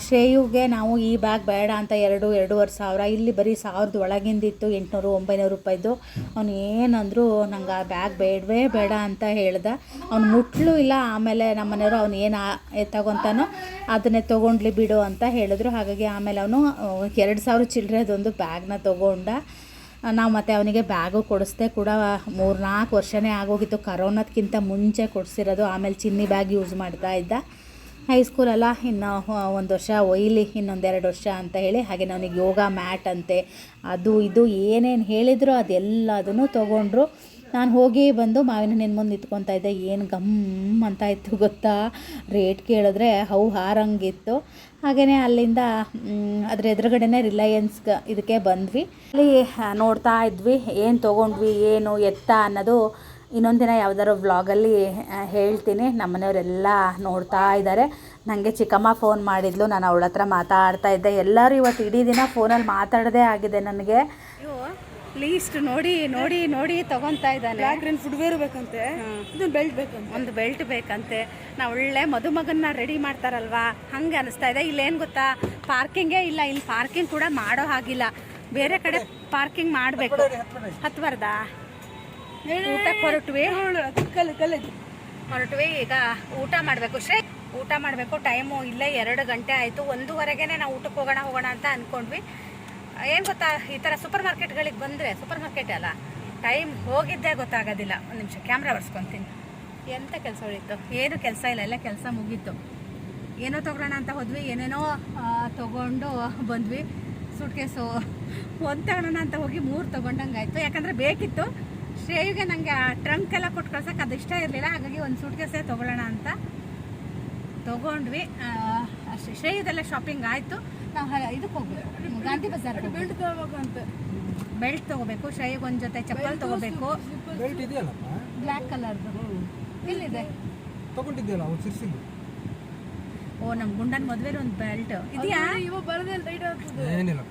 ಶ್ರೇಯುಗೆ ನಾವು ಈ ಬ್ಯಾಗ್ ಬೇಡ ಅಂತ ಎರಡು, ಎರಡೂವರೆ ಸಾವಿರ, ಇಲ್ಲಿ ಬರೀ ಸಾವಿರದ ಒಳಗಿಂದಿತ್ತು, ಎಂಟುನೂರು, ಒಂಬೈನೂರು ರೂಪಾಯಿದು. ಅವನು ಏನಂದ್ರು, ನಂಗೆ ಆ ಬ್ಯಾಗ್ ಬೇಡವೇ ಬೇಡ ಅಂತ ಹೇಳ್ದೆ. ಅವ್ನು ಮುಟ್ಲು ಇಲ್ಲ, ಆಮೇಲೆ ನಮ್ಮ ಮನೆಯವರು ಅವ್ನು ಏನು ತಗೊತಾನೋ ಅದನ್ನೇ ತೊಗೊಂಡ್ಲಿ ಬಿಡು ಅಂತ ಹೇಳಿದ್ರು. ಹಾಗಾಗಿ ಆಮೇಲೆ ಅವನು ಎರಡು ಸಾವಿರ ಚಿಲ್ಲರೆದೊಂದು ಬ್ಯಾಗ್ನ ತೊಗೊಂಡ ನಾವು ಮತ್ತೆ ಅವನಿಗೆ ಬ್ಯಾಗು ಕೊಡಿಸ್ದೆ ಕೂಡ ಮೂರು ನಾಲ್ಕು ವರ್ಷನೇ ಆಗೋಗಿತ್ತು. ಕರೋನಾದಕ್ಕಿಂತ ಮುಂಚೆ ಕೊಡಿಸಿರೋದು. ಆಮೇಲೆ ಚಿನ್ನಿ ಬ್ಯಾಗ್ ಯೂಸ್ ಮಾಡ್ತಾ ಇದ್ದ. ಹೈಸ್ಕೂಲಲ್ಲ ಇನ್ನು ಒಂದು ವರ್ಷ ಒಯ್ಲಿ ಇನ್ನೊಂದೆರಡು ವರ್ಷ ಅಂತ ಹೇಳಿ ಹಾಗೆ ನನಗೆ ಯೋಗ ಮ್ಯಾಟ್ ಅಂತೆ, ಅದು ಇದು ಏನೇನು ಹೇಳಿದ್ರು ಅದೆಲ್ಲದನ್ನು ತೊಗೊಂಡ್ರು. ನಾನು ಹೋಗಿ ಬಂದು ಮಾವಿನ ಹಣ್ಣಿನ ಮುಂದೆ ನಿಂತ್ಕೊತಾ ಇದ್ದೆ. ಏನು ಗಮ್ ಅಂತ ಇತ್ತು ಗೊತ್ತಾ? ರೇಟ್ ಕೇಳಿದ್ರೆ ಹೌ ಹಾರಂಗಿತ್ತು ಹಾಗೆಯೇ ಅಲ್ಲಿಂದ ಅದ್ರ ಎದುರುಗಡೆನೇ ರಿಲಯನ್ಸ್ ಇದಕ್ಕೆ ಬಂದ್ವಿ. ಅಲ್ಲಿ ನೋಡ್ತಾ ಇದ್ವಿ, ಏನು ತೊಗೊಂಡ್ವಿ, ಏನು ಎತ್ತ ಅನ್ನೋದು ಇನ್ನೊಂದು ದಿನ ಯಾವ್ದಾದ್ರು ವ್ಲಾಗಲ್ಲಿ ಹೇಳ್ತೀನಿ. ನಮ್ಮನೆಯವರೆಲ್ಲ ನೋಡ್ತಾ ಇದ್ದಾರೆ ನನಗೆ ಚಿಕ್ಕಮ್ಮ ಫೋನ್ ಮಾಡಿದ್ಲು. ನಾನು ಅವಳ ಹತ್ರ ಮಾತಾಡ್ತಾ ಇದ್ದೆ. ಎಲ್ಲರೂ ಇವತ್ತು ಇಡೀ ದಿನ ಫೋನಲ್ಲಿ ಮಾತಾಡದೇ ಆಗಿದೆ ನನಗೆ. ಲೀಸ್ಟ್ ನೋಡಿ ನೋಡಿ ನೋಡಿ ತಗೊಂತಾ ಇದ್ದಾನೆ. ಬ್ಯಾಕ್ಗ್ರೌಂಡ್ ಫುಡ್ವೇರ್ ಬೇಕಂತೆ. ಇದು ಬೆಲ್ಟ್ ಬೇಕಂತೆ. ಒಂದು ಬೆಲ್ಟ್ ಬೇಕಂತೆ. ನಾ ಒಳ್ಳೆ ಮದುಮಗನ್ನ ರೆಡಿ ಮಾಡ್ತಾರಲ್ವಾ? ಹಂಗೆ ಅನಿಸ್ತಾ ಇದೆ. ಇಲ್ಲೇನು ಗೊತ್ತಾ? ಪಾರ್ಕಿಂಗೇ ಇಲ್ಲ. ಇಲ್ಲಿ ಪಾರ್ಕಿಂಗ್ ಕೂಡ ಮಾಡೋ ಹಾಗಿಲ್ಲ. ಬೇರೆ ಕಡೆ ಪಾರ್ಕಿಂಗ್ ಮಾಡಬೇಕು. ಹತ್ಬಾರ್ದಾ? ಊಟಕ್ಕೆ ಹೊರಟ್ವಿ ಹೊರಟ್ವಿ ಈಗ ಊಟ ಮಾಡಬೇಕು. ಶ್ರೇ ಊಟ ಮಾಡಬೇಕು. ಟೈಮು ಇಲ್ಲೇ ಎರಡು ಗಂಟೆ ಆಯಿತು. ಒಂದೂವರೆಗೆ ನಾವು ಊಟಕ್ಕೆ ಹೋಗೋಣ ಹೋಗೋಣ ಅಂತ ಅಂದ್ಕೊಂಡ್ವಿ ಏನು ಗೊತ್ತಾ ಈ ಥರ ಸೂಪರ್ ಮಾರ್ಕೆಟ್ಗಳಿಗೆ ಬಂದರೆ ಸೂಪರ್ ಮಾರ್ಕೆಟ್ ಅಲ್ಲ ಟೈಮ್ ಹೋಗಿದ್ದೇ ಗೊತ್ತಾಗೋದಿಲ್ಲ. ಒಂದು ನಿಮಿಷ ಕ್ಯಾಮ್ರಾ ಬರ್ಸ್ಕೊತೀನಿ ಎಂತ ಕೆಲಸ ಉಳಿತು? ಏನು ಕೆಲಸ ಇಲ್ಲ ಎಲ್ಲ ಕೆಲಸ ಮುಗೀತು. ಏನೋ ತೊಗೊಳೋಣ ಅಂತ ಹೋದ್ವಿ ಏನೇನೋ ತಗೊಂಡು ಬಂದ್ವಿ. ಸೂಟ್ಕೇಸು ಒಂದು ತಗೊಳೋಣ ಅಂತ ಹೋಗಿ ಮೂರು ತೊಗೊಂಡಂಗೆ ಆಯಿತು ಯಾಕಂದರೆ ಬೇಕಿತ್ತು. ಶ್ರೇಯುಗೆ ನನಗೆ ಆ ಟ್ರಂಕ್ ಎಲ್ಲ ಕೊಟ್ಟು ಕಳ್ಸೋಕೆ ಅದು ಇಷ್ಟ ಇರಲಿಲ್ಲ ಹಾಗಾಗಿ ಒಂದು ಸೂಟ್ಕೇಸೇ ತೊಗೊಳ್ಳೋಣ ಅಂತ ತಗೊಂಡ್ವಿ. ಶ್ರೇಯದೆಲ್ಲ ಶಾಪಿಂಗ್ ಆಯಿತು. ನಾವು ಇದಕ್ಕೆ ಹೋಗ್ಬೇಕು. ಗಾಂಧಿ ಬಜಾರ್ ಬೆಲ್ಟ್ ತಗೋಬೇಕು ಅಂತ ಬೆಲ್ಟ್ ತೊಗೋಬೇಕು ಶ್ರೇಯಗೆ ಒಂದು ಜೊತೆ ಚಪ್ಪಲ್ ತಗೋಬೇಕು. ಬೆಲ್ಟ್ ಇದೆಯಲ್ಲಪ್ಪ ಬ್ಲ್ಯಾಕ್ ಕಲರ್ದು ಇಲ್ಲಿದೆ ತಗೊಂಡಿದ್ಯಲ್ಲ ಅವ್ನು ಸಿರ್ಸಿದ್ದು ಓ ನಮ್ಮ ಗುಂಡನ್ ಮದುವೆಲಿ ಒಂದು ಬೆಲ್ಟ್ ಇದೆಯಾ? ಇವಾಗ ಬರದೇ ಲೈಟ್ ಆಗ್ತದೆ. ಏನಿಲ್ಲ.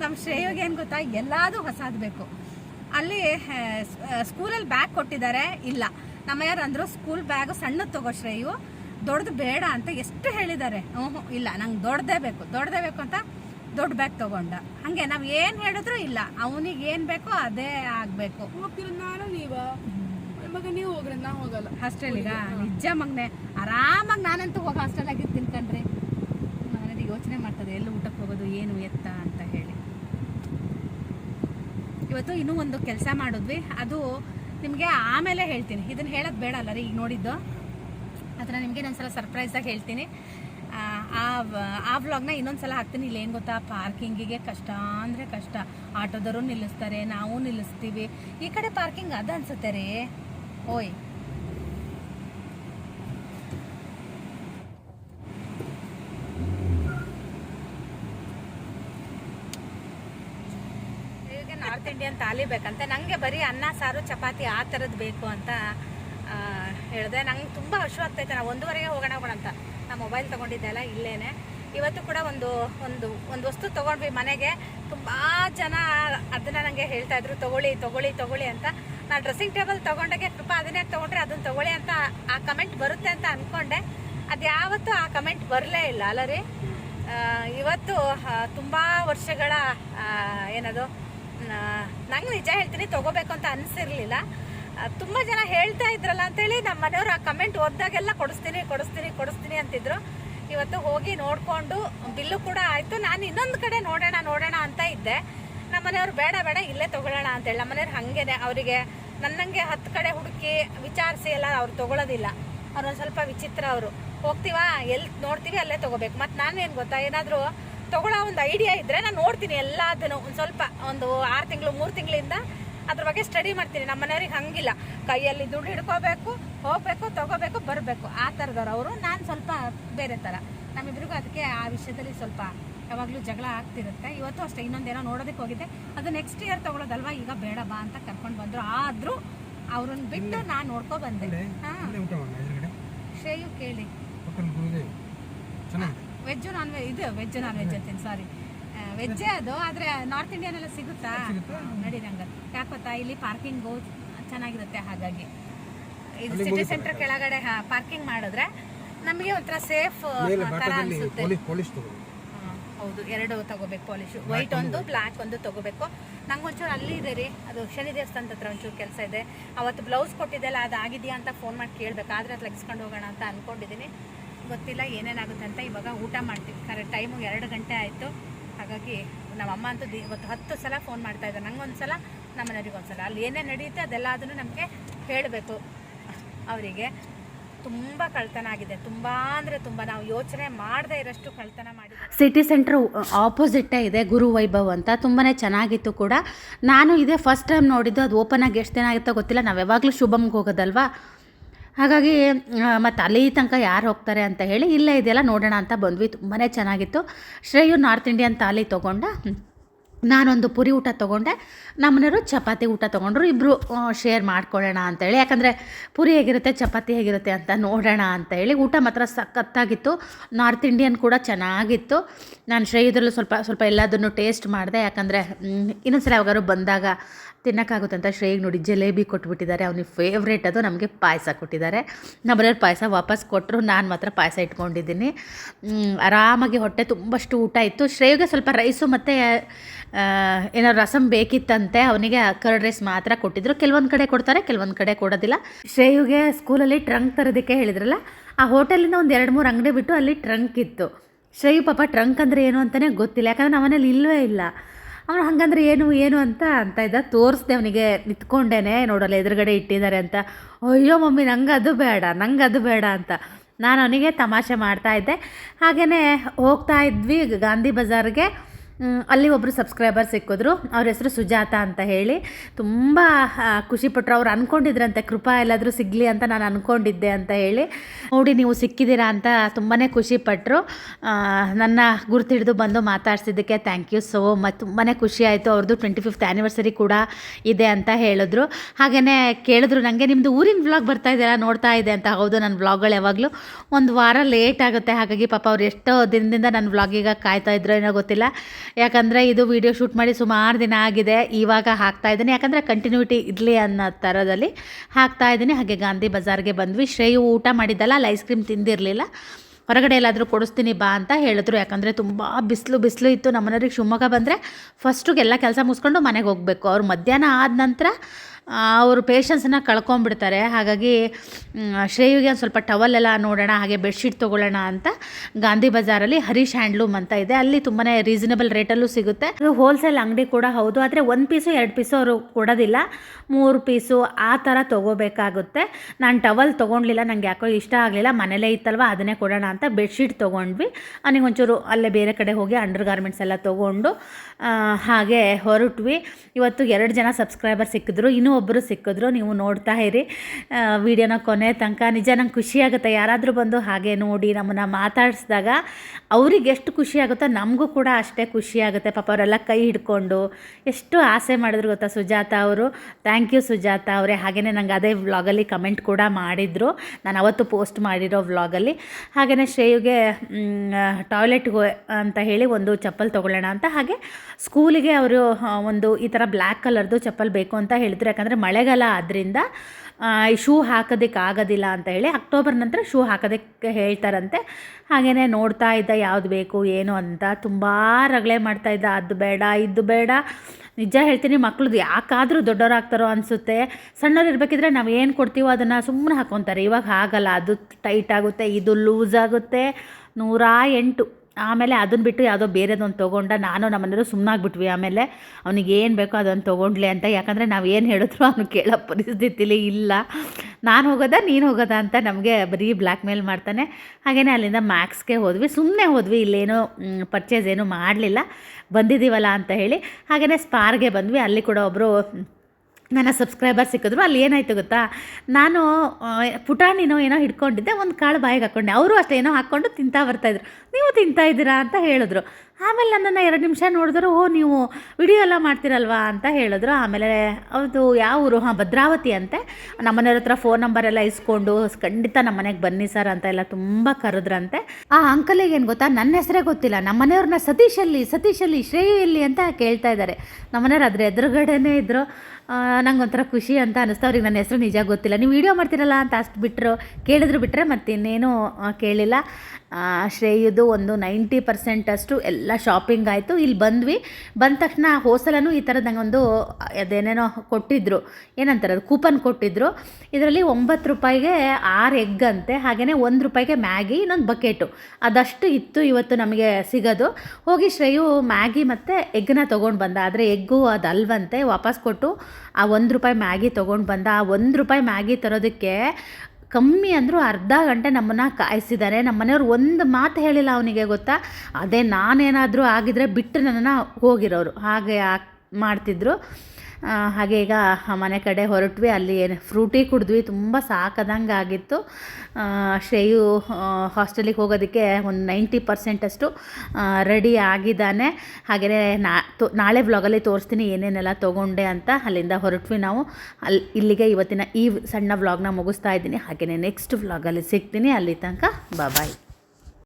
ನಮ್ಮ ಶ್ರೇಯೋಗೆ ಏನು ಗೊತ್ತಾ? ಎಲ್ಲಾದು ಹೊಸದು ಬೇಕು. ಅಲ್ಲಿ ಸ್ಕೂಲಲ್ಲಿ ಬ್ಯಾಗ್ ಕೊಟ್ಟಿದ್ದಾರೆ? ಇಲ್ಲ. ನಮ್ಮ ಯಾರು ಅಂದರು ಸ್ಕೂಲ್ ಬ್ಯಾಗ್ ಸಣ್ಣದು ತಗೋ ಶ್ರೇಯು. ದೊಡ್ಡದು ಬೇಡ ಅಂತ ಎಷ್ಟು ಹೇಳಿದ್ದಾರೆ. ಹ್ಞೂ ಇಲ್ಲ ನಂಗೆ ದೊಡ್ಡದೇ ಬೇಕು. ದೊಡ್ಡದೇ ಬೇಕು ಅಂತ ದೊಡ್ಡ ಬ್ಯಾಗ್ ತಗೊಂಡ. ಹಾಗೆ ನಾವು ಏನು ಹೇಳಿದ್ರು ಇಲ್ಲ. ಅವನಿಗೆ ಏನು ಬೇಕೋ ಅದೇ ಆಗಬೇಕು. ಹೋಗ್ತಿರೋ? ನಾನು ನೀವ? ಮಗ ನೀವು ಹೋಗ್ರಿ ನಾ ಹೋಗಲ್ಲ. ಹಾಸ್ಟೆಲಿಗ ನಿಜ ಮಗನೆ ಆರಾಮಾಗಿ ನಾನಂತೂ ಹೋಗಿ ಹಾಸ್ಟೆಲ್ ಆಗಿರ್ತೀನಿ ಕಣ್ರಿ. ನನಗೆ ಯೋಚನೆ ಮಾಡ್ತದೆ ಎಲ್ಲಿ ಊಟಕ್ಕೆ ಹೋಗೋದು ಏನು ಎತ್ತ ಅಂತ ಹೇಳಿ. ಇವತ್ತು ಇನ್ನೂ ಒಂದು ಕೆಲಸ ಮಾಡಿದ್ವಿ. ಅದು ನಿಮಗೆ ಆಮೇಲೆ ಹೇಳ್ತೀನಿ. ಇದನ್ನು ಹೇಳೋದು ಬೇಡ ಅಲ್ಲ ರೀ ಈಗ ನೋಡಿದ್ದು. ಅದನ್ನು ನಿಮಗೆ ಇನ್ನೊಂದ್ಸಲ ಸರ್ಪ್ರೈಸಾಗಿ ಹೇಳ್ತೀನಿ. ಆ, ಆ ವ್ಲಾಗ್ನ ಇನ್ನೊಂದು ಇನ್ನೊಂದ್ಸಲ ಹಾಕ್ತೀನಿ. ಇಲ್ಲೇನು ಗೊತ್ತಾ? ಪಾರ್ಕಿಂಗಿಗೆ ಕಷ್ಟ ಅಂದರೆ ಕಷ್ಟ. ಆಟೋದವರು ನಿಲ್ಲಿಸ್ತಾರೆ ನಾವು ನಿಲ್ಲಿಸ್ತೀವಿ. ಈ ಕಡೆ ಪಾರ್ಕಿಂಗ್ ಅದ ಅನ್ಸುತ್ತೆ ರೀ. ಓಯ್. ನಾರ್ತ್ ಇಂಡಿಯನ್ ತಾಲಿ ಬೇಕಂತೆ. ನನಗೆ ಬರೀ ಅನ್ನ ಸಾರು ಚಪಾತಿ ಆ ಥರದ್ದು ಬೇಕು ಅಂತ ಹೇಳಿದೆ. ನಂಗೆ ತುಂಬ ಹಶು ಆಗ್ತೈತೆ. ನಾವು ಒಂದೂವರೆಗೆ ಹೋಗೋಣ ಹೋಗೋಣ ಅಂತ. ನಾ ಮೊಬೈಲ್ ತೊಗೊಂಡಿದ್ದೆ ಅಲ್ಲ ಇಲ್ಲೇನೆ. ಇವತ್ತು ಕೂಡ ಒಂದು ಒಂದು ಒಂದು ವಸ್ತು ತೊಗೊಂಡ್ವಿ ಮನೆಗೆ. ತುಂಬ ಜನ ಅದನ್ನು ನನಗೆ ಹೇಳ್ತಾ ಇದ್ರು, ತೊಗೊಳ್ಳಿ ತೊಗೊಳ್ಳಿ ತೊಗೊಳ್ಳಿ ಅಂತ. ನಾನು ಡ್ರೆಸ್ಸಿಂಗ್ ಟೇಬಲ್ ತೊಗೊಂಡಾಗೆ, ಕೃಪ, ಅದನ್ನೇ ತೊಗೊಂಡ್ರೆ ಅದನ್ನು ತೊಗೊಳ್ಳಿ ಅಂತ ಆ ಕಮೆಂಟ್ ಬರುತ್ತೆ ಅಂತ ಅಂದ್ಕೊಂಡೆ ಅದು ಯಾವತ್ತೂ ಆ ಕಮೆಂಟ್ ಬರಲೇ ಇಲ್ಲ, ಅಲ್ಲ ರೀ? ಇವತ್ತು ತುಂಬ ವರ್ಷಗಳ ಏನದು ನಂಗೆ ನಿಜ ಹೇಳ್ತೀನಿ, ತಗೋಬೇಕು ಅಂತ ಅನಿಸಿರ್ಲಿಲ್ಲ. ತುಂಬ ಜನ ಹೇಳ್ತಾ ಇದ್ರಲ್ಲ ಅಂತೇಳಿ ನಮ್ಮ ಮನೆಯವರು ಆ ಕಮೆಂಟ್ ಓದ್ದಾಗೆಲ್ಲ ಕೊಡಿಸ್ತೀನಿ ಕೊಡಿಸ್ತೀನಿ ಕೊಡಿಸ್ತೀನಿ ಅಂತಿದ್ರು. ಇವತ್ತು ಹೋಗಿ ನೋಡಿಕೊಂಡು ಬಿಲ್ಲು ಕೂಡ ಆಯಿತು. ನಾನು ಇನ್ನೊಂದು ಕಡೆ ನೋಡೋಣ ನೋಡೋಣ ಅಂತ ಇದ್ದೆ. ನಮ್ಮ ಮನೆಯವ್ರು ಬೇಡ ಬೇಡ, ಇಲ್ಲೇ ತಗೊಳ್ಳೋಣ ಅಂತೇಳಿ ನಮ್ಮ ಮನೆಯವ್ರು ಹಂಗೇನೆ. ಅವರಿಗೆ ನನ್ನಂಗೆ ಹತ್ತು ಕಡೆ ಹುಡುಕಿ ವಿಚಾರಿಸಿ ಎಲ್ಲ ಅವ್ರು ತಗೊಳ್ಳೋದಿಲ್ಲ ಅವ್ರು ಒಂದು ಸ್ವಲ್ಪ ವಿಚಿತ್ರ ಅವರು. ಹೋಗ್ತೀವಾ? ಎಲ್ಲಿ ನೋಡ್ತೀವಿ, ಅಲ್ಲೇ ತಗೋಬೇಕು. ಮತ್ತು ನಾನು ಏನು ಗೊತ್ತಾ? ಏನಾದರೂ ತಗೊಳ್ಳೋ ಒಂದು ಐಡಿಯಾ ಇದ್ದರೆ ನಾನು ನೋಡ್ತೀನಿ ಎಲ್ಲದನ್ನು. ಒಂದು ಸ್ವಲ್ಪ, ಒಂದು ಆರು ತಿಂಗಳು, ಮೂರು ತಿಂಗಳಿಂದ ಅದ್ರ ಬಗ್ಗೆ ಸ್ಟಡಿ ಮಾಡ್ತೀನಿ. ನಮ್ಮ ಮನೆಯವ್ರಿಗೆ ಹಂಗಿಲ್ಲ. ಕೈಯಲ್ಲಿ ದುಡ್ಡು ಹಿಡ್ಕೋಬೇಕು ಹೋಗಬೇಕು ತಗೋಬೇಕು ಬರಬೇಕು. ಆ ಥರದವ್ರು ಅವರು. ನಾನು ಸ್ವಲ್ಪ ಬೇರೆ ಥರ. ನಮ್ಮಿಬ್ರಿಗೂ ಅದಕ್ಕೆ ಆ ವಿಷಯದಲ್ಲಿ ಸ್ವಲ್ಪ ಯಾವಾಗಲೂ ಜಗಳ ಆಗ್ತಿರುತ್ತೆ. ಇವತ್ತು ಅಷ್ಟೇ ಇನ್ನೊಂದೇನೋ ನೋಡೋದಕ್ಕೆ ಹೋಗಿದ್ದೆ. ಅದು ನೆಕ್ಸ್ಟ್ ಇಯರ್ ತೊಗೊಳೋದಲ್ವಾ? ಈಗ ಬೇಡ ಬಾ ಅಂತ ಕರ್ಕೊಂಡು ಬಂದರು. ಆದರೂ ಅವ್ರನ್ನ ಬಿಟ್ಟು ನಾನು ನೋಡ್ಕೊ ಬಂದೆ. ಶ್ರೇಯು ಕೇಳಿ. ವೆಜ್ಜು ನಾನ್ ವೆಜ್ ಇದು ವೆಜ್ ನಾನ್ ವೆಜ್ ಅಂತೀನಿ ಸಾರಿ ವೆಜ್ಜೇ ಅದು ಆದರೆ ನಾರ್ತ್ ಇಂಡಿಯನ್ ಎಲ್ಲ ಸಿಗುತ್ತಾ. ನಡಿ ನಂಗೆ ಯಾಕೆ ಗೊತ್ತಾ ಇಲ್ಲಿ ಪಾರ್ಕಿಂಗು ಚೆನ್ನಾಗಿರುತ್ತೆ ಹಾಗಾಗಿ. ಇದು ಸಿಟಿ ಸೆಂಟರ್ ಕೆಳಗಡೆ ಪಾರ್ಕಿಂಗ್ ಮಾಡಿದ್ರೆ ನಮಗೆ ಒಂಥರ ಸೇಫ್ ತರ ಥರ ಅನಿಸುತ್ತೆ. ಹೌದು ಎರಡು ತಗೋಬೇಕು ಪಾಲಿಶು ವೈಟ್ ಒಂದು ಬ್ಲ್ಯಾಕ್ ಒಂದು ತಗೋಬೇಕು. ನಂಗೆ ಒಂಚೂರು ಅಲ್ಲಿ ಇದೆ ರೀ. ಅದು ಶನಿ ದೇವಸ್ಥಾನದ ಹತ್ರ ಒಂಚೂರು ಕೆಲಸ ಇದೆ. ಅವತ್ತು ಬ್ಲೌಸ್ ಕೊಟ್ಟಿದ್ದೆಲ್ಲ ಅದು ಆಗಿದೆಯಾ ಅಂತ ಫೋನ್ ಮಾಡಿ ಕೇಳಬೇಕು. ಆದರೆ ಅದು ಲಗ್ಸ್ಕೊಂಡು ಹೋಗೋಣ ಅಂತ ಅಂದ್ಕೊಂಡಿದ್ದೀನಿ ಗೊತ್ತಿಲ್ಲ ಏನೇನಾಗುತ್ತೆ ಅಂತ ಇವಾಗ ಊಟ ಮಾಡ್ತೀವಿ. ಕರೆಕ್ಟ್ ಟೈಮು ಎರಡು ಗಂಟೆ ಆಯಿತು. ಹಾಗಾಗಿ ನಮ್ಮಮ್ಮ ಅಂತೂ ದಿ ಇವತ್ತು ಹತ್ತು ಸಲ ಫೋನ್ ಮಾಡ್ತಾ ಇದ್ದಾರೆ. ನಂಗೆ ಒಂದು ಸಲ ನಮ್ಮ ಮನೆಯವ್ರಿಗೆ ಸಲ ಅಲ್ಲಿ ಏನೇ ನಡೆಯುತ್ತೆ ಅದೆಲ್ಲ ನಮಗೆ ಹೇಳಬೇಕು. ಅವರಿಗೆ ತುಂಬ ಕಳ್ತನ ಆಗಿದೆ. ತುಂಬ ಅಂದರೆ ತುಂಬ ನಾವು ಯೋಚನೆ ಮಾಡದೇ ಇರೋಷ್ಟು ಕಳ್ತನ ಮಾಡಿ ಸಿಟಿ ಸೆಂಟ್ರ್ ಆಪೋಸಿಟ್ಟೇ ಇದೆ ಗುರು ವೈಭವ್ ಅಂತ. ತುಂಬಾ ಚೆನ್ನಾಗಿತ್ತು ಕೂಡ. ನಾನು ಇದೇ ಫಸ್ಟ್ ಟೈಮ್ ನೋಡಿದ್ದು, ಅದು ಓಪನ್ ಆಗಿ ಎಷ್ಟು ದಿನ ಆಗುತ್ತೋ ಗೊತ್ತಿಲ್ಲ. ನಾವು ಯಾವಾಗಲೂ ಶುಭಮ್ಗೆ ಹೋಗೋದಲ್ವಾ? ಹಾಗಾಗಿ ಮತ್ತು ಅಲ್ಲಿ ತನಕ ಯಾರು ಹೋಗ್ತಾರೆ ಅಂತ ಹೇಳಿ ಇಲ್ಲೇ ಇದೆಯಲ್ಲ ನೋಡೋಣ ಅಂತ ಬಂದ್ವಿ. ತುಂಬಾ ಚೆನ್ನಾಗಿತ್ತು. ಶ್ರೇಯು ನಾರ್ತ್ ಇಂಡಿಯನ್ ತಾಲಿ ತೊಗೊಂಡ, ನಾನೊಂದು ಪುರಿ ಊಟ ತೊಗೊಂಡೆ. ನಮ್ಮನೆಯವರು ಚಪಾತಿ ಊಟ ತೊಗೊಂಡ್ರು. ಇಬ್ಬರು ಶೇರ್ ಮಾಡ್ಕೊಳ್ಳೋಣ ಅಂತೇಳಿ ಯಾಕಂದರೆ ಪುರಿ ಹೇಗಿರುತ್ತೆ, ಚಪಾತಿ ಹೇಗಿರುತ್ತೆ ಅಂತ ನೋಡೋಣ ಅಂತ ಹೇಳಿ ಊಟ ಮಾತ್ರ ಸಖತ್ತಾಗಿತ್ತು. ನಾರ್ತ್ ಇಂಡಿಯನ್ ಕೂಡ ಚೆನ್ನಾಗಿತ್ತು. ನಾನು ಶ್ರೇಯದಲ್ಲೂ ಸ್ವಲ್ಪ ಸ್ವಲ್ಪ ಎಲ್ಲದನ್ನು ಟೇಸ್ಟ್ ಮಾಡಿದೆ. ಯಾಕಂದರೆ ಇನ್ನೊಂದ್ಸಲ ಯಾವಾಗಾದ್ರು ಬಂದಾಗ ತಿನ್ನೋಕ್ಕಾಗುತ್ತೆ ಅಂತ ಶ್ರೇಯಿಗೆ ನೋಡಿ ಜಲೇಬಿ ಕೊಟ್ಬಿಟ್ಟಿದ್ದಾರೆ. ಅವ್ನಿಗೆ ಫೇವ್ರೇಟ್ ಅದು. ನಮಗೆ ಪಾಯಸ ಕೊಟ್ಟಿದ್ದಾರೆ. ನಮ್ಮನೆಯವ್ರು ಪಾಯಸ ವಾಪಸ್ ಕೊಟ್ಟರು ನಾನು ಮಾತ್ರ ಪಾಯಸ ಇಟ್ಕೊಂಡಿದ್ದೀನಿ. ಆರಾಮಾಗಿ ಹೊಟ್ಟೆ ತುಂಬಷ್ಟು ಊಟ ಇತ್ತು. ಶ್ರೇಯಿಗೆ ಸ್ವಲ್ಪ ರೈಸು ಮತ್ತು ಏನೋ ರಸಮ್ ಬೇಕಿತ್ತಂತೆ ಅವನಿಗೆ ಕರ್ಡ್ ರೈಸ್ ಮಾತ್ರ ಕೊಟ್ಟಿದ್ರು. ಕೆಲವೊಂದು ಕಡೆ ಕೊಡ್ತಾರೆ, ಕೆಲವೊಂದು ಕಡೆ ಕೊಡೋದಿಲ್ಲ. ಶ್ರೇಯುಗೆ ಸ್ಕೂಲಲ್ಲಿ ಟ್ರಂಕ್ ತರೋದಕ್ಕೆ ಹೇಳಿದ್ರಲ್ಲ, ಆ ಹೋಟೆಲಿಂದ ಒಂದು ಎರಡು ಮೂರು ಅಂಗಡಿ ಬಿಟ್ಟು ಅಲ್ಲಿ ಟ್ರಂಕ್ ಇತ್ತು. ಶ್ರೇಯು ಪಾಪ ಟ್ರಂಕ್ ಅಂದರೆ ಏನು ಅಂತಲೇ ಗೊತ್ತಿಲ್ಲ. ಯಾಕಂದರೆ ನಮ್ಮನೇಲಿ ಇಲ್ಲವೇ ಇಲ್ಲ. ಅವನು ಹಂಗಂದ್ರೆ ಏನು ಏನು ಅಂತ ಅಂತ ಇದ್ದ. ತೋರಿಸ್ದೆ ಅವನಿಗೆ, ನಿಂತ್ಕೊಂಡೇನೆ ನೋಡಲ್ಲ, ಎದುರುಗಡೆ ಇಟ್ಟಿದ್ದಾರೆ ಅಂತ. ಅಯ್ಯೋ ಮಮ್ಮಿ ನಂಗೆ ಅದು ಬೇಡ ನಂಗೆ ಅದು ಬೇಡ ಅಂತ. ನಾನು ಅವನಿಗೆ ತಮಾಷೆ ಮಾಡ್ತಾ ಇದ್ದೆ. ಹಾಗೆಯೇ ಹೋಗ್ತಾ ಇದ್ವಿ ಗಾಂಧಿ ಬಜಾರ್ಗೆ. ಅಲ್ಲಿ ಒಬ್ಬರು ಸಬ್ಸ್ಕ್ರೈಬರ್ ಸಿಕ್ಕಿದ್ರು. ಅವ್ರ ಹೆಸರು ಸುಜಾತ ಅಂತ ಹೇಳಿ. ತುಂಬ ಖುಷಿಪಟ್ಟರು ಅವ್ರು ಅಂದ್ಕೊಂಡಿದ್ರಂತೆ ಕೃಪಾ ಎಲ್ಲಾದರೂ ಸಿಗಲಿ ಅಂತ ನಾನು ಅಂದ್ಕೊಂಡಿದ್ದೆ ಅಂತ ಹೇಳಿ. ನೋಡಿ, ನೀವು ಸಿಕ್ಕಿದ್ದೀರಾ ಅಂತ ತುಂಬಾ ಖುಷಿಪಟ್ಟರು ನನ್ನ ಗುರ್ತಿಡಿದು ಬಂದು ಮಾತಾಡ್ಸಿದ್ದಕ್ಕೆ ಥ್ಯಾಂಕ್ ಯು ಸೋ ಮಚ್ ತುಂಬಾ ಖುಷಿ ಆಯಿತು. ಅವ್ರದ್ದು ಟ್ವೆಂಟಿ ಫಿಫ್ತ್ ಆ್ಯನಿವರ್ಸರಿ ಕೂಡ ಇದೆ ಅಂತ ಹೇಳಿದ್ರು. ಹಾಗೆಯೇ ಕೇಳಿದ್ರು ನನಗೆ ನಿಮ್ಮದು ಊರಿನ ವ್ಲಾಗ್ ಬರ್ತಾ ಇದೆಯಲ್ಲ, ನೋಡ್ತಾ ಇದೆ ಅಂತ. ಹೌದು ನನ್ನ ವ್ಲಾಗ್ಗಳು ಯಾವಾಗಲೂ ಒಂದು ವಾರ ಲೇಟ್ ಆಗುತ್ತೆ. ಹಾಗಾಗಿ ಪಾಪ ಅವ್ರು ಎಷ್ಟೋ ದಿನದಿಂದ ನನ್ನ ವ್ಲಾಗಿಗೆ ಕಾಯ್ತಾ ಇದ್ರು ಏನೋ ಗೊತ್ತಿಲ್ಲ. ಯಾಕಂದರೆ ಇದು ವಿಡಿಯೋ ಶೂಟ್ ಮಾಡಿ ಸುಮಾರು ದಿನ ಆಗಿದೆ, ಇವಾಗ ಹಾಕ್ತಾ ಇದ್ದೀನಿ. ಯಾಕಂದರೆ ಕಂಟಿನ್ಯೂಟಿ ಇರಲಿ ಅನ್ನೋ ಥರದಲ್ಲಿ ಹಾಕ್ತಾ ಇದ್ದೀನಿ. ಹಾಗೆ ಗಾಂಧಿ ಬಜಾರ್ಗೆ ಬಂದ್ವಿ. ಶ್ರೇಯು ಊಟ ಮಾಡಿದ್ದಲ್ಲ, ಅಲ್ಲಿ ಐಸ್ ಕ್ರೀಮ್ ತಿಂದಿರಲಿಲ್ಲ. ಹೊರಗಡೆ ಎಲ್ಲಾದರೂ ಕೊಡಿಸ್ತೀನಿ ಬಾ ಅಂತ ಹೇಳಿದ್ರು. ಯಾಕಂದರೆ ತುಂಬ ಬಿಸಿಲು ಬಿಸಿಲು ಇತ್ತು. ನಮ್ಮನೆಯವ್ರಿಗೆ ಶಿವಮೊಗ್ಗ ಬಂದರೆ ಫಸ್ಟಿಗೆಲ್ಲ ಕೆಲಸ ಮುಗಿಸ್ಕೊಂಡು ಮನೆಗೆ ಹೋಗಬೇಕು. ಅವ್ರು ಮಧ್ಯಾಹ್ನ ಆದ ನಂತರ ಅವರು ಪೇಷನ್ಸನ್ನ ಕಳ್ಕೊಂಡ್ಬಿಡ್ತಾರೆ. ಹಾಗಾಗಿ ಶ್ರೇಯುಗೆ ಒಂದು ಸ್ವಲ್ಪ ಟವಲ್ ಎಲ್ಲ ನೋಡೋಣ, ಹಾಗೆ ಬೆಡ್ಶೀಟ್ ತೊಗೊಳ್ಳೋಣ ಅಂತ ಗಾಂಧಿ ಬಜಾರಲ್ಲಿ ಹರೀಶ್ ಹ್ಯಾಂಡ್ಲೂಮ್ ಅಂತ ಇದೆ. ಅಲ್ಲಿ ತುಂಬಾ ರೀಸನಬಲ್ ರೇಟಲ್ಲೂ ಸಿಗುತ್ತೆ. ಹೋಲ್ಸೇಲ್ ಅಂಗಡಿ ಕೂಡ ಹೌದು. ಆದರೆ ಒಂದು ಪೀಸು ಎರಡು ಪೀಸು ಅವರು ಕೊಡೋದಿಲ್ಲ. ಮೂರು ಪೀಸು ಆ ಥರ ತೊಗೋಬೇಕಾಗುತ್ತೆ. ನಾನು ಟವಲ್ ತೊಗೊಂಡ್ಲಿಲ್ಲ ನನಗೆ ಯಾಕೋ ಇಷ್ಟ ಆಗಲಿಲ್ಲ. ಮನೇಲೇ ಇತ್ತಲ್ವ, ಅದನ್ನೇ ಕೊಡೋಣ ಅಂತ ಬೆಡ್ಶೀಟ್ ತೊಗೊಂಡ್ವಿ. ನನಗೆ ಒಂಚೂರು ಅಲ್ಲೇ ಬೇರೆ ಕಡೆ ಹೋಗಿ ಅಂಡರ್ ಗಾರ್ಮೆಂಟ್ಸ್ ಎಲ್ಲ ತೊಗೊಂಡು ಹಾಗೆ ಹೊರಟ್ವಿ. ಇವತ್ತು ಎರಡು ಜನ ಸಬ್ಸ್ಕ್ರೈಬರ್ ಸಿಕ್ಕಿದ್ರು. ಇನ್ನೂ ಒಬ್ಬರು ಸಿಕ್ಕಿದ್ರು, ನೀವು ನೋಡ್ತಾ ಇರಿ. ವಿಡಿಯೋನ ಕೊನೆ ತನಕ ನಿಜ ನಂಗೆ ಖುಷಿ ಆಗುತ್ತೆ ಯಾರಾದರೂ ಬಂದು ಹಾಗೆ ನೋಡಿ ನಮ್ಮನ್ನು ಮಾತಾಡಿಸಿದಾಗ ಅವ್ರಿಗೆ ಎಷ್ಟು ಖುಷಿ ಆಗುತ್ತೋ ನಮಗೂ ಕೂಡ ಅಷ್ಟೇ ಖುಷಿ ಆಗುತ್ತೆ. ಪಾಪ ಅವರೆಲ್ಲ ಕೈ ಹಿಡ್ಕೊಂಡು ಎಷ್ಟು ಆಸೆ ಮಾಡಿದ್ರು ಗೊತ್ತಾ ಸುಜಾತ ಅವರು. ಥ್ಯಾಂಕ್ ಯು ಸುಜಾತ ಅವರೇ. ಹಾಗೆಯೇ ನಂಗೆ ಅದೇ ವ್ಲಾಗಲ್ಲಿ ಕಮೆಂಟ್ ಕೂಡ ಮಾಡಿದರು. ನಾನು ಅವತ್ತು ಪೋಸ್ಟ್ ಮಾಡಿರೋ ವ್ಲಾಗಲ್ಲಿ ಹಾಗೆಯೇ ಶ್ರೇಯುಗೆ ಟಾಯ್ಲೆಟ್ಗೆ ಅಂತ ಹೇಳಿ ಒಂದು ಚಪ್ಪಲ್ ತೊಗೊಳ್ಳೋಣ ಅಂತ. ಹಾಗೆ ಸ್ಕೂಲಿಗೆ ಅವರು ಒಂದು ಈ ಥರ ಬ್ಲ್ಯಾಕ್ ಕಲರ್ದು ಚಪ್ಪಲ್ ಬೇಕು ಅಂತ ಹೇಳಿದ್ರು. ಯಾಕಂದರೆ ಮಳೆಗಾಲ ಆದ್ದರಿಂದ ಶೂ ಹಾಕೋದಕ್ಕೆ ಆಗೋದಿಲ್ಲ ಅಂತ ಹೇಳಿ ಅಕ್ಟೋಬರ್ ನಂತರ ಶೂ ಹಾಕೋದಕ್ಕೆ ಹೇಳ್ತಾರಂತೆ. ಹಾಗೆಯೇ ನೋಡ್ತಾ ಇದ್ದ ಯಾವುದು ಬೇಕು, ಏನು ಅಂತ ತುಂಬ ರಗಳೆ ಮಾಡ್ತಾ ಇದ್ದ. ಅದು ಬೇಡ, ಇದು ಬೇಡ. ನಿಜ ಹೇಳ್ತೀನಿ ಮಕ್ಳದ್ದು ಯಾಕಾದರೂ ದೊಡ್ಡವರಾಗ್ತಾರೋ ಅನಿಸುತ್ತೆ. ಸಣ್ಣವ್ರು ಇರಬೇಕಿದ್ರೆ ನಾವು ಏನು ಕೊಡ್ತೀವೋ ಅದನ್ನು ಸುಮ್ಮನೆ ಹಾಕ್ಕೊತಾರೆ ಇವಾಗ ಆಗಲ್ಲ ಅದು ಟೈಟ್ ಆಗುತ್ತೆ, ಇದು ಲೂಸ್ ಆಗುತ್ತೆ. ನೂರ ಎಂಟು. ಆಮೇಲೆ ಅದನ್ನು ಬಿಟ್ಟು ಯಾವುದೋ ಬೇರೆದೊಂದು ತೊಗೊಂಡ ನಾನು ನಮ್ಮನೆಯವರು ಸುಮ್ಮನಾಗ್ಬಿಟ್ವಿ ಆಮೇಲೆ ಅವ್ನಿಗೆ ಏನು ಬೇಕೋ ಅದನ್ನು ತೊಗೊಂಡ್ಲೆ ಅಂತ. ಯಾಕಂದರೆ ನಾವು ಏನು ಹೇಳಿದ್ರು ಅವನು ಕೇಳೋ ಪರಿಸ್ಥಿತಿಲಿ ಇಲ್ಲ. ನಾನು ಹೋಗೋದಾ, ನೀನು ಹೋಗೋದಾ ಅಂತ ನಮಗೆ ಬರೀ ಬ್ಲ್ಯಾಕ್ ಮೇಲ್ ಮಾಡ್ತಾನೆ. ಹಾಗೆಯೇ ಅಲ್ಲಿಂದ ಮ್ಯಾಕ್ಸ್ಗೆ ಹೋದ್ವಿ. ಸುಮ್ಮನೆ ಹೋದ್ವಿ. ಇಲ್ಲೇನೋ ಪರ್ಚೇಸ್ ಏನೂ ಮಾಡಲಿಲ್ಲ. ಬಂದಿದ್ದೀವಲ್ಲ ಅಂತ ಹೇಳಿ. ಹಾಗೆಯೇ ಸ್ಪಾರ್ಗೆ ಬಂದ್ವಿ. ಅಲ್ಲಿ ಕೂಡ ಒಬ್ಬರು ನನ್ನ ಸಬ್ಸ್ಕ್ರೈಬರ್ ಸಿಕ್ಕಿದ್ರು, ಅಲ್ಲಿ ಏನಾಯ್ತು ಗೊತ್ತಾ? ನಾನು ಪುಟಾಣಿನೋ ಏನೋ ಹಿಡ್ಕೊಂಡಿದ್ದೆ, ಒಂದು ಕಾಳು ಬಾಯಿಗೆ ಹಾಕ್ಕೊಂಡೆ ಅವರು ಅಷ್ಟೇ ಏನೋ ಹಾಕ್ಕೊಂಡು ತಿಂತಾ ಬರ್ತಾಯಿದ್ರು ನೀವು ತಿಂತಾ ಇದ್ದೀರಾ ಅಂತ ಹೇಳಿದ್ರು. ಆಮೇಲೆ ನನ್ನನ್ನು ಎರಡು ನಿಮಿಷ ನೋಡಿದ್ರು, ಓ, ನೀವು ವಿಡಿಯೋ ಎಲ್ಲ ಮಾಡ್ತೀರಲ್ವಾ ಅಂತ ಹೇಳಿದ್ರು. ಆಮೇಲೆ ಅದು ಯಾವ ಊರು? ಹಾಂ, ಭದ್ರಾವತಿ ಅಂತೆ. ನಮ್ಮನೆಯವ್ರ ಹತ್ರ ಫೋನ್ ನಂಬರ್ ಎಲ್ಲ ಇಸ್ಕೊಂಡು, ಖಂಡಿತ ನಮ್ಮ ಮನೆಗೆ ಬನ್ನಿ ಸರ್ ಅಂತ ಎಲ್ಲ ತುಂಬ ಕರೆದ್ರಂತೆ. ಆ ಅಂಕಲಿಗೆ ಏನು ಗೊತ್ತಾ? ನನ್ನ ಹೆಸರೇ ಗೊತ್ತಿಲ್ಲ. ನಮ್ಮ ಮನೆಯವ್ರನ್ನ ಸತೀಶಲ್ಲಿ ಸತೀಶಲ್ಲಿ ಶ್ರೇಯಲ್ಲಿ ಅಂತ ಕೇಳ್ತಾ ಇದ್ದಾರೆ. ನಮ್ಮನೆಯವ್ರು ಅದ್ರ ಎದುರುಗಡೆನೇ ಇದ್ದರು ನಂಗೆ ಒಂಥರ ಖುಷಿ ಅಂತ ಅನ್ನಿಸ್ತು ಅವ್ರಿಗೆ ನನ್ನ ಹೆಸರು ನಿಜ ಗೊತ್ತಿಲ್ಲ. ನೀವು ವೀಡಿಯೋ ಮಾಡ್ತೀರಲ್ಲ ಅಂತ ಅಷ್ಟು ಬಿಟ್ಟರು ಕೇಳಿದ್ರು ಬಿಟ್ಟರೆ ಮತ್ತಿನ್ನೇನು ಕೇಳಿಲ್ಲ. ಶ್ರೇಯುದು ಒಂದು ನೈಂಟಿ ಪರ್ಸೆಂಟಷ್ಟು ಎಲ್ಲ ಶಾಪಿಂಗ್ ಆಯಿತು. ಇಲ್ಲಿ ಬಂದ್ವಿ. ಬಂದ ತಕ್ಷಣ ಹೋಸಲನು ಈ ಥರದ್ದು ನಂಗೊಂದು ಅದೇನೇನೋ ಕೊಟ್ಟಿದ್ದರು ಏನಂತಾರೆ ಅದು? ಕೂಪನ್ ಕೊಟ್ಟಿದ್ದರು ಇದರಲ್ಲಿ ಒಂಬತ್ತು ರೂಪಾಯಿಗೆ ಆರು ಎಗ್ ಅಂತೆ. ಹಾಗೆಯೇ ಒಂದು ರೂಪಾಯಿಗೆ ಮ್ಯಾಗಿ, ಇನ್ನೊಂದು ಬಕೆಟು. ಅದಷ್ಟು ಇತ್ತು ಇವತ್ತು ನಮಗೆ ಸಿಗೋದು. ಹೋಗಿ ಶ್ರೇಯು ಮ್ಯಾಗಿ ಮತ್ತು ಎಗ್ನ ತೊಗೊಂಡು ಬಂದ. ಆದರೆ ಎಗ್ಗು ಅದು ಅಲ್ವಂತೆ. ವಾಪಸ್ ಕೊಟ್ಟು ಆ ಒಂದು ರೂಪಾಯಿ ಮ್ಯಾಗಿ ತೊಗೊಂಡು ಬಂದ. ಆ ಒಂದು ರೂಪಾಯಿ ಮ್ಯಾಗಿ ತರೋದಕ್ಕೆ ಕಮ್ಮಿ ಅಂದರೂ ಅರ್ಧ ಗಂಟೆ ನಮ್ಮನ್ನು ಕಾಯಿಸಿದ್ದಾರೆ ನಮ್ಮ ಮನೆಯವ್ರು ಒಂದು ಮಾತು ಹೇಳಿಲ್ಲ ಅವನಿಗೆ ಗೊತ್ತಾ? ಅದೇ ನಾನೇನಾದರೂ ಆಗಿದ್ರೆ ಬಿಟ್ಟು ನನ್ನನ್ನು ಹೋಗಿರೋರು. ಹಾಗೆ ಮಾಡ್ತಿದ್ರು. ಹಾಗೆ ಈಗ ಮನೆ ಕಡೆ ಹೊರಟ್ವಿ, ಅಲ್ಲಿ ಏನು ಫ್ರೂಟಿ ಕುಡಿದ್ವಿ, ತುಂಬ ಸಾಕದಂಗೆ ಆಗಿತ್ತು. ಶ್ರೇಯು ಹಾಸ್ಟೆಲಿಗೆ ಹೋಗೋದಕ್ಕೆ ಒಂದು ನೈಂಟಿ ಪರ್ಸೆಂಟಷ್ಟು ರೆಡಿ ಆಗಿದ್ದಾನೆ. ಹಾಗೆಯೇ ನಾ, ತೋ, ನಾಳೆ ವ್ಲಾಗಲ್ಲಿ ತೋರಿಸ್ತೀನಿ, ಏನೇನೆಲ್ಲ ತೊಗೊಂಡೆ ಅಂತ ಅಲ್ಲಿಂದ ಹೊರಟ್ವಿ ನಾವು. ಅಲ್ಲಿ ಇಲ್ಲಿಗೆ ಇವತ್ತಿನ ಈ ಸಣ್ಣ ವ್ಲಾಗ್ನ ಮುಗಿಸ್ತಾ ಇದ್ದೀನಿ. ಹಾಗೆಯೇ ನೆಕ್ಸ್ಟ್ ವ್ಲಾಗಲ್ಲಿ ಸಿಗ್ತೀನಿ. ಅಲ್ಲಿ ತನಕ ಬಾಯ್